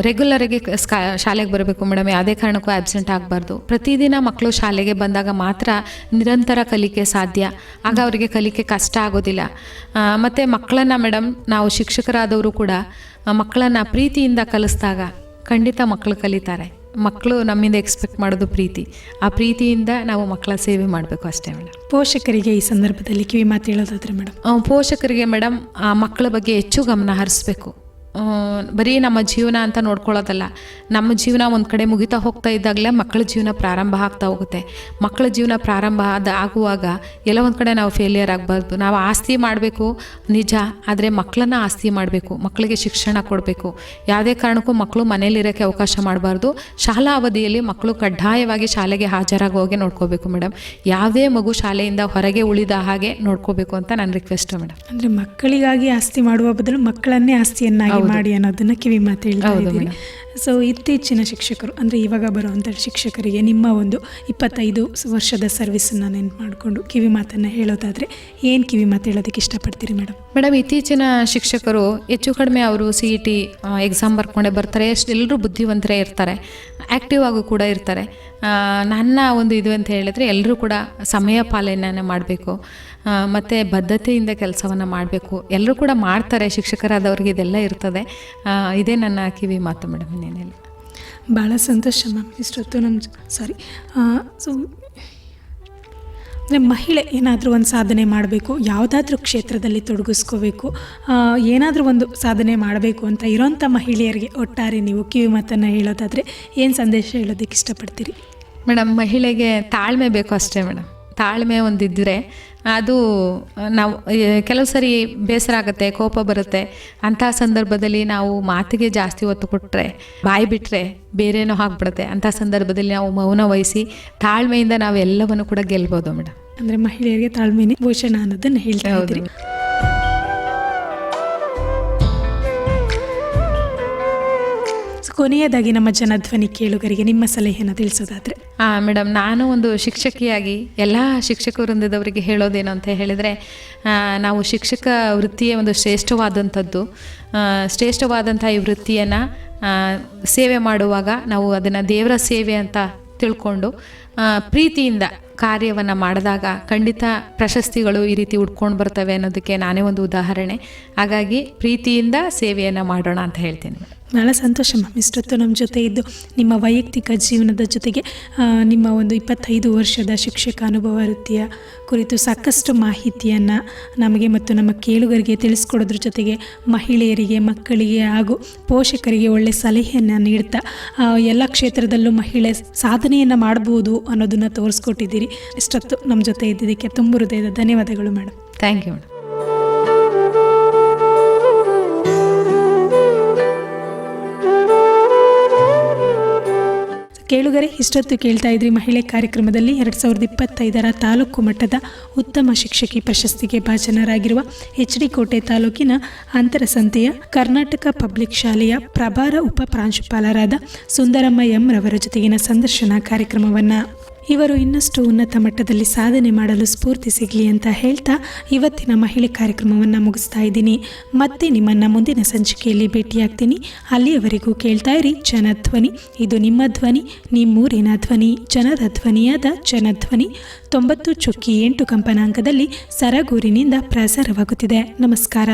ರೆಗ್ಯುಲರಾಗಿ ಸ್ಕಾ ಶಾಲೆಗೆ ಬರಬೇಕು ಮೇಡಮ್ ಯಾವುದೇ ಕಾರಣಕ್ಕೂ ಆಬ್ಸೆಂಟ್ ಆಗಬಾರ್ದು. ಪ್ರತಿದಿನ ಮಕ್ಕಳು ಶಾಲೆಗೆ ಬಂದಾಗ ಮಾತ್ರ ನಿರಂತರ ಕಲಿಕೆ ಸಾಧ್ಯ. ಆಗ ಅವರಿಗೆ ಕಲಿಕೆ ಕಷ್ಟ ಆಗೋದಿಲ್ಲ. ಮತ್ತು ಮಕ್ಕಳನ್ನು ಮೇಡಮ್ ನಾವು ಶಿಕ್ಷಕರಾದವರು ಕೂಡ ಮಕ್ಕಳನ್ನು ಪ್ರೀತಿಯಿಂದ ಕಲಿಸಿದಾಗ ಖಂಡಿತ ಮಕ್ಕಳು ಕಲಿತಾರೆ. ಮಕ್ಕಳು ನಮ್ಮಿಂದ ಎಕ್ಸ್ಪೆಕ್ಟ್ ಮಾಡೋದು ಪ್ರೀತಿ. ಆ ಪ್ರೀತಿಯಿಂದ ನಾವು ಮಕ್ಕಳ ಸೇವೆ ಮಾಡಬೇಕು ಅಷ್ಟೇ ಮೇಡಮ್ ಪೋಷಕರಿಗೆ ಈ ಸಂದರ್ಭದಲ್ಲಿ ಕಿವಿ ಮಾತು ಹೇಳೋದಾದ್ರೆ ಮೇಡಮ್ ಪೋಷಕರಿಗೆ ಮೇಡಮ್ ಆ ಮಕ್ಕಳ ಬಗ್ಗೆ ಹೆಚ್ಚು ಗಮನ ಹರಿಸ್ಬೇಕು. ಬರೀ ನಮ್ಮ ಜೀವನ ಅಂತ ನೋಡ್ಕೊಳ್ಳೋದಲ್ಲ, ನಮ್ಮ ಜೀವನ ಒಂದು ಕಡೆ ಮುಗಿತಾ ಹೋಗ್ತಾ ಇದ್ದಾಗಲೇ ಮಕ್ಕಳ ಜೀವನ ಪ್ರಾರಂಭ ಆಗ್ತಾ ಹೋಗುತ್ತೆ. ಮಕ್ಕಳ ಜೀವನ ಪ್ರಾರಂಭ ಅದು ಆಗುವಾಗ ಎಲ್ಲ ಒಂದು ಕಡೆ ನಾವು ಫೇಲಿಯರ್ ಆಗಬಾರ್ದು. ನಾವು ಆಸ್ತಿ ಮಾಡಬೇಕು, ನಿಜ, ಆದರೆ ಮಕ್ಕಳನ್ನ ಆಸ್ತಿ ಮಾಡಬೇಕು, ಮಕ್ಕಳಿಗೆ ಶಿಕ್ಷಣ ಕೊಡಬೇಕು. ಯಾವುದೇ ಕಾರಣಕ್ಕೂ ಮಕ್ಕಳು ಮನೇಲಿರೋಕ್ಕೆ ಅವಕಾಶ ಮಾಡಬಾರ್ದು. ಶಾಲಾ ಅವಧಿಯಲ್ಲಿ ಮಕ್ಕಳು ಕಡ್ಡಾಯವಾಗಿ ಶಾಲೆಗೆ ಹಾಜರಾಗಿ ಹೋಗಿ ನೋಡ್ಕೋಬೇಕು ಮೇಡಮ್ ಯಾವುದೇ ಮಗು ಶಾಲೆಯಿಂದ ಹೊರಗೆ ಉಳಿದ ಹಾಗೆ ನೋಡ್ಕೋಬೇಕು ಅಂತ ನನ್ನ ರಿಕ್ವೆಸ್ಟು ಮೇಡಮ್ ಅಂದರೆ ಮಕ್ಕಳಿಗಾಗಿ ಆಸ್ತಿ ಮಾಡುವ ಬದಲು ಮಕ್ಕಳನ್ನೇ ಆಸ್ತಿಯನ್ನಾಗಿ ಮಾಡಿ ಅನ್ನೋದನ್ನ ಕಿವಿ ಮಾತು ಹೇಳ್ತಾ ಇದ್ದೀವಿ ಇದ್ದೀರಿ. ಸೊ ಇತ್ತೀಚಿನ ಶಿಕ್ಷಕರು ಅಂದರೆ ಇವಾಗ ಬರುವಂಥ ಶಿಕ್ಷಕರಿಗೆ ನಿಮ್ಮ ಒಂದು ಇಪ್ಪತ್ತೈದು ವರ್ಷದ ಸರ್ವಿಸನ್ನು ನೆನ್ಪು ಮಾಡಿಕೊಂಡು ಕಿವಿ ಮಾತನ್ನ ಹೇಳೋದಾದರೆ ಏನು ಕಿವಿ ಮಾತು ಹೇಳೋದಕ್ಕೆ ಇಷ್ಟಪಡ್ತೀರಿ ಮೇಡಮ್? ಮೇಡಮ್ ಇತ್ತೀಚಿನ ಶಿಕ್ಷಕರು ಹೆಚ್ಚು ಕಡಿಮೆ ಅವರು ಸಿ ಇ ಟಿ ಎಕ್ಸಾಮ್ ಬರ್ಕೊಂಡೆ ಬರ್ತಾರೆ ಎಷ್ಟು ಎಲ್ಲರೂ ಬುದ್ಧಿವಂತರೇ ಇರ್ತಾರೆ ಆ್ಯಕ್ಟಿವ್ ಆಗು ಕೂಡ ಇರ್ತಾರೆ. ನನ್ನ ಒಂದು ಇದು ಅಂತ ಹೇಳಿದ್ರೆ ಎಲ್ಲರೂ ಕೂಡ ಸಮಯ ಪಾಲನೆಯನ್ನು ಮಾಡಬೇಕು. ಮತ್ತು ಬದ್ಧತೆಯಿಂದ ಕೆಲಸವನ್ನು ಮಾಡಬೇಕು. ಎಲ್ಲರೂ ಕೂಡ ಮಾಡ್ತಾರೆ ಶಿಕ್ಷಕರಾದವ್ರಿಗೆ ಇದೆಲ್ಲ ಇರ್ತದೆ. ಇದೇ ನನ್ನ ಕಿವಿ ಮಾತು ಮೇಡಮ್ ಇನ್ನೇನಿಲ್ಲ. ಭಾಳ ಸಂತೋಷ ಮ್ಯಾಮ್ ಇಷ್ಟೊತ್ತು ನಮ್ಮ ಸಾರಿ ಸೊ ಅಂದರೆ ಮಹಿಳೆ ಏನಾದರೂ ಒಂದು ಸಾಧನೆ ಮಾಡಬೇಕು ಯಾವುದಾದ್ರೂ ಕ್ಷೇತ್ರದಲ್ಲಿ ತೊಡಗಿಸ್ಕೋಬೇಕು ಏನಾದರೂ ಒಂದು ಸಾಧನೆ ಮಾಡಬೇಕು ಅಂತ ಇರೋಂಥ ಮಹಿಳೆಯರಿಗೆ ಒಟ್ಟಾರೆ ನೀವು ಕಿವಿ ಮಾತನ್ನು ಹೇಳೋದಾದರೆ ಏನು ಸಂದೇಶ ಹೇಳೋದಕ್ಕೆ ಇಷ್ಟಪಡ್ತೀರಿ? ಮೇಡಮ್ ಮಹಿಳೆಗೆ ತಾಳ್ಮೆ ಬೇಕು ಅಷ್ಟೇ ಮೇಡಮ್. ತಾಳ್ಮೆ ಒಂದಿದ್ದರೆ ಅದು ನಾವು ಕೆಲವು ಸರಿ ಬೇಸರ ಆಗುತ್ತೆ ಕೋಪ ಬರುತ್ತೆ. ಅಂತಹ ಸಂದರ್ಭದಲ್ಲಿ ನಾವು ಮಾತಿಗೆ ಜಾಸ್ತಿ ಒತ್ತು ಕೊಟ್ಟರೆ ಬಾಯಿ ಬಿಟ್ಟರೆ ಬೇರೇನೋ ಹಾಕ್ಬಿಡುತ್ತೆ ಅಂಥ ಸಂದರ್ಭದಲ್ಲಿ ನಾವು ಮೌನ ವಹಿಸಿ ತಾಳ್ಮೆಯಿಂದ ನಾವು ಎಲ್ಲವನ್ನು ಕೂಡ ಗೆಲ್ಬೋದು ಮೇಡಮ್. ಅಂದರೆ ಮಹಿಳೆಯರಿಗೆ ತಾಳ್ಮೆನೇ ಭೂಷಣ ಅನ್ನೋದನ್ನು ಹೇಳ್ತಾ ಹೋದ್ರಿ ಇದ್ದೀರಿ. ಕೊನೆಯದಾಗಿ ನಮ್ಮ ಜನಧ್ವನಿ ಕೇಳುಗರಿಗೆ ನಿಮ್ಮ ಸಲಹೆಯನ್ನು ತಿಳಿಸೋದಾದ್ರೆ. ಹಾಂ ಮೇಡಮ್, ನಾನು ಒಂದು ಶಿಕ್ಷಕಿಯಾಗಿ ಎಲ್ಲ ಶಿಕ್ಷಕ ವೃಂದದವರಿಗೆ ಹೇಳೋದೇನು ಅಂತ ಹೇಳಿದರೆ ನಾವು ಶಿಕ್ಷಕ ವೃತ್ತಿಯೇ ಒಂದು ಶ್ರೇಷ್ಠವಾದಂಥದ್ದು. ಶ್ರೇಷ್ಠವಾದಂಥ ಈ ವೃತ್ತಿಯನ್ನು ಸೇವೆ ಮಾಡುವಾಗ ನಾವು ಅದನ್ನು ದೇವರ ಸೇವೆ ಅಂತ ತಿಳ್ಕೊಂಡು ಪ್ರೀತಿಯಿಂದ ಕಾರ್ಯವನ್ನು ಮಾಡಿದಾಗ ಖಂಡಿತ ಪ್ರಶಸ್ತಿಗಳು ಈ ರೀತಿ ಉಟ್ಕೊಂಡು ಬರ್ತವೆ ಅನ್ನೋದಕ್ಕೆ ನಾನೇ ಒಂದು ಉದಾಹರಣೆ. ಹಾಗಾಗಿ ಪ್ರೀತಿಯಿಂದ ಸೇವೆಯನ್ನು ಮಾಡೋಣ ಅಂತ ಹೇಳ್ತೀನಿ. ಬಹಳ ಭಾಳ ಸಂತೋಷ ಮ್ಯಾಮ್. ಇಷ್ಟೊತ್ತು ನಮ್ಮ ಜೊತೆ ಇದ್ದು ನಿಮ್ಮ ವೈಯಕ್ತಿಕ ಜೀವನದ ಜೊತೆಗೆ ನಿಮ್ಮ ಒಂದು ಇಪ್ಪತ್ತೈದು ವರ್ಷದ ಶಿಕ್ಷಕ ಅನುಭವ ವೃತ್ತಿಯ ಕುರಿತು ಸಾಕಷ್ಟು ಮಾಹಿತಿಯನ್ನು ನಮಗೆ ಮತ್ತು ನಮ್ಮ ಕೇಳುಗರಿಗೆ ತಿಳಿಸ್ಕೊಡೋದ್ರ ಜೊತೆಗೆ ಮಹಿಳೆಯರಿಗೆ, ಮಕ್ಕಳಿಗೆ ಹಾಗೂ ಪೋಷಕರಿಗೆ ಒಳ್ಳೆ ಸಲಹೆಯನ್ನು ನೀಡ್ತಾ ಎಲ್ಲ ಕ್ಷೇತ್ರದಲ್ಲೂ ಮಹಿಳೆ ಸಾಧನೆಯನ್ನು ಮಾಡ್ಬೋದು ಅನ್ನೋದನ್ನು ತೋರಿಸ್ಕೊಟ್ಟಿದ್ದೀರಿ. ಇಷ್ಟೊತ್ತು ನಮ್ಮ ಜೊತೆ ಇದ್ದಿದ್ದಕ್ಕೆ ತುಂಬ ಹೃದಯದ ಧನ್ಯವಾದಗಳು ಮೇಡಮ್. ಥ್ಯಾಂಕ್ ಯು ಮೇಡಮ್ ಕೇಳುಗರೆ, ಇಷ್ಟೊತ್ತು ಕೇಳ್ತಾ ಇದ್ರಿ ಮಹಿಳೆ ಕಾರ್ಯಕ್ರಮದಲ್ಲಿ ಎರಡು ಸಾವಿರದ ಇಪ್ಪತ್ತೈದರ ತಾಲೂಕು ಮಟ್ಟದ ಉತ್ತಮ ಶಿಕ್ಷಕಿ ಪ್ರಶಸ್ತಿಗೆ ಭಾಜನರಾಗಿರುವ ಎಚ್ ಡಿ ಕೋಟೆ ತಾಲೂಕಿನ ಅಂತರಸಂತೆಯ ಕರ್ನಾಟಕ ಪಬ್ಲಿಕ್ ಶಾಲೆಯ ಪ್ರಭಾರ ಉಪ ಪ್ರಾಂಶುಪಾಲರಾದ ಸುಂದರಮ್ಮ ಎಂ ರವರ ಜೊತೆಗಿನ ಸಂದರ್ಶನ ಕಾರ್ಯಕ್ರಮವನ್ನು ಇವರು ಇನ್ನಷ್ಟು ಉನ್ನತ ಮಟ್ಟದಲ್ಲಿ ಸಾಧನೆ ಮಾಡಲು ಸ್ಫೂರ್ತಿ ಸಿಗಲಿ ಅಂತ ಹೇಳ್ತಾ ಇವತ್ತಿನ ಮಹಿಳೆ ಕಾರ್ಯಕ್ರಮವನ್ನು ಮುಗಿಸ್ತಾ ಇದ್ದೀನಿ. ಮತ್ತೆ ನಿಮ್ಮನ್ನು ಮುಂದಿನ ಸಂಚಿಕೆಯಲ್ಲಿ ಭೇಟಿಯಾಗ್ತೀನಿ. ಅಲ್ಲಿಯವರೆಗೂ ಕೇಳ್ತಾ ಇರಿ ಜನಧ್ವನಿ. ಇದು ನಿಮ್ಮ ಧ್ವನಿ, ನಿಮ್ಮೂರಿನ ಧ್ವನಿ, ಜನರ ಧ್ವನಿಯಾದ ಜನಧ್ವನಿ. ತೊಂಬತ್ತು ಚುಕ್ಕಿ ಎಂಟು ಕಂಪನಾಂಕದಲ್ಲಿ ಸರಗೂರಿನಿಂದ ಪ್ರಸಾರವಾಗುತ್ತಿದೆ. ನಮಸ್ಕಾರ.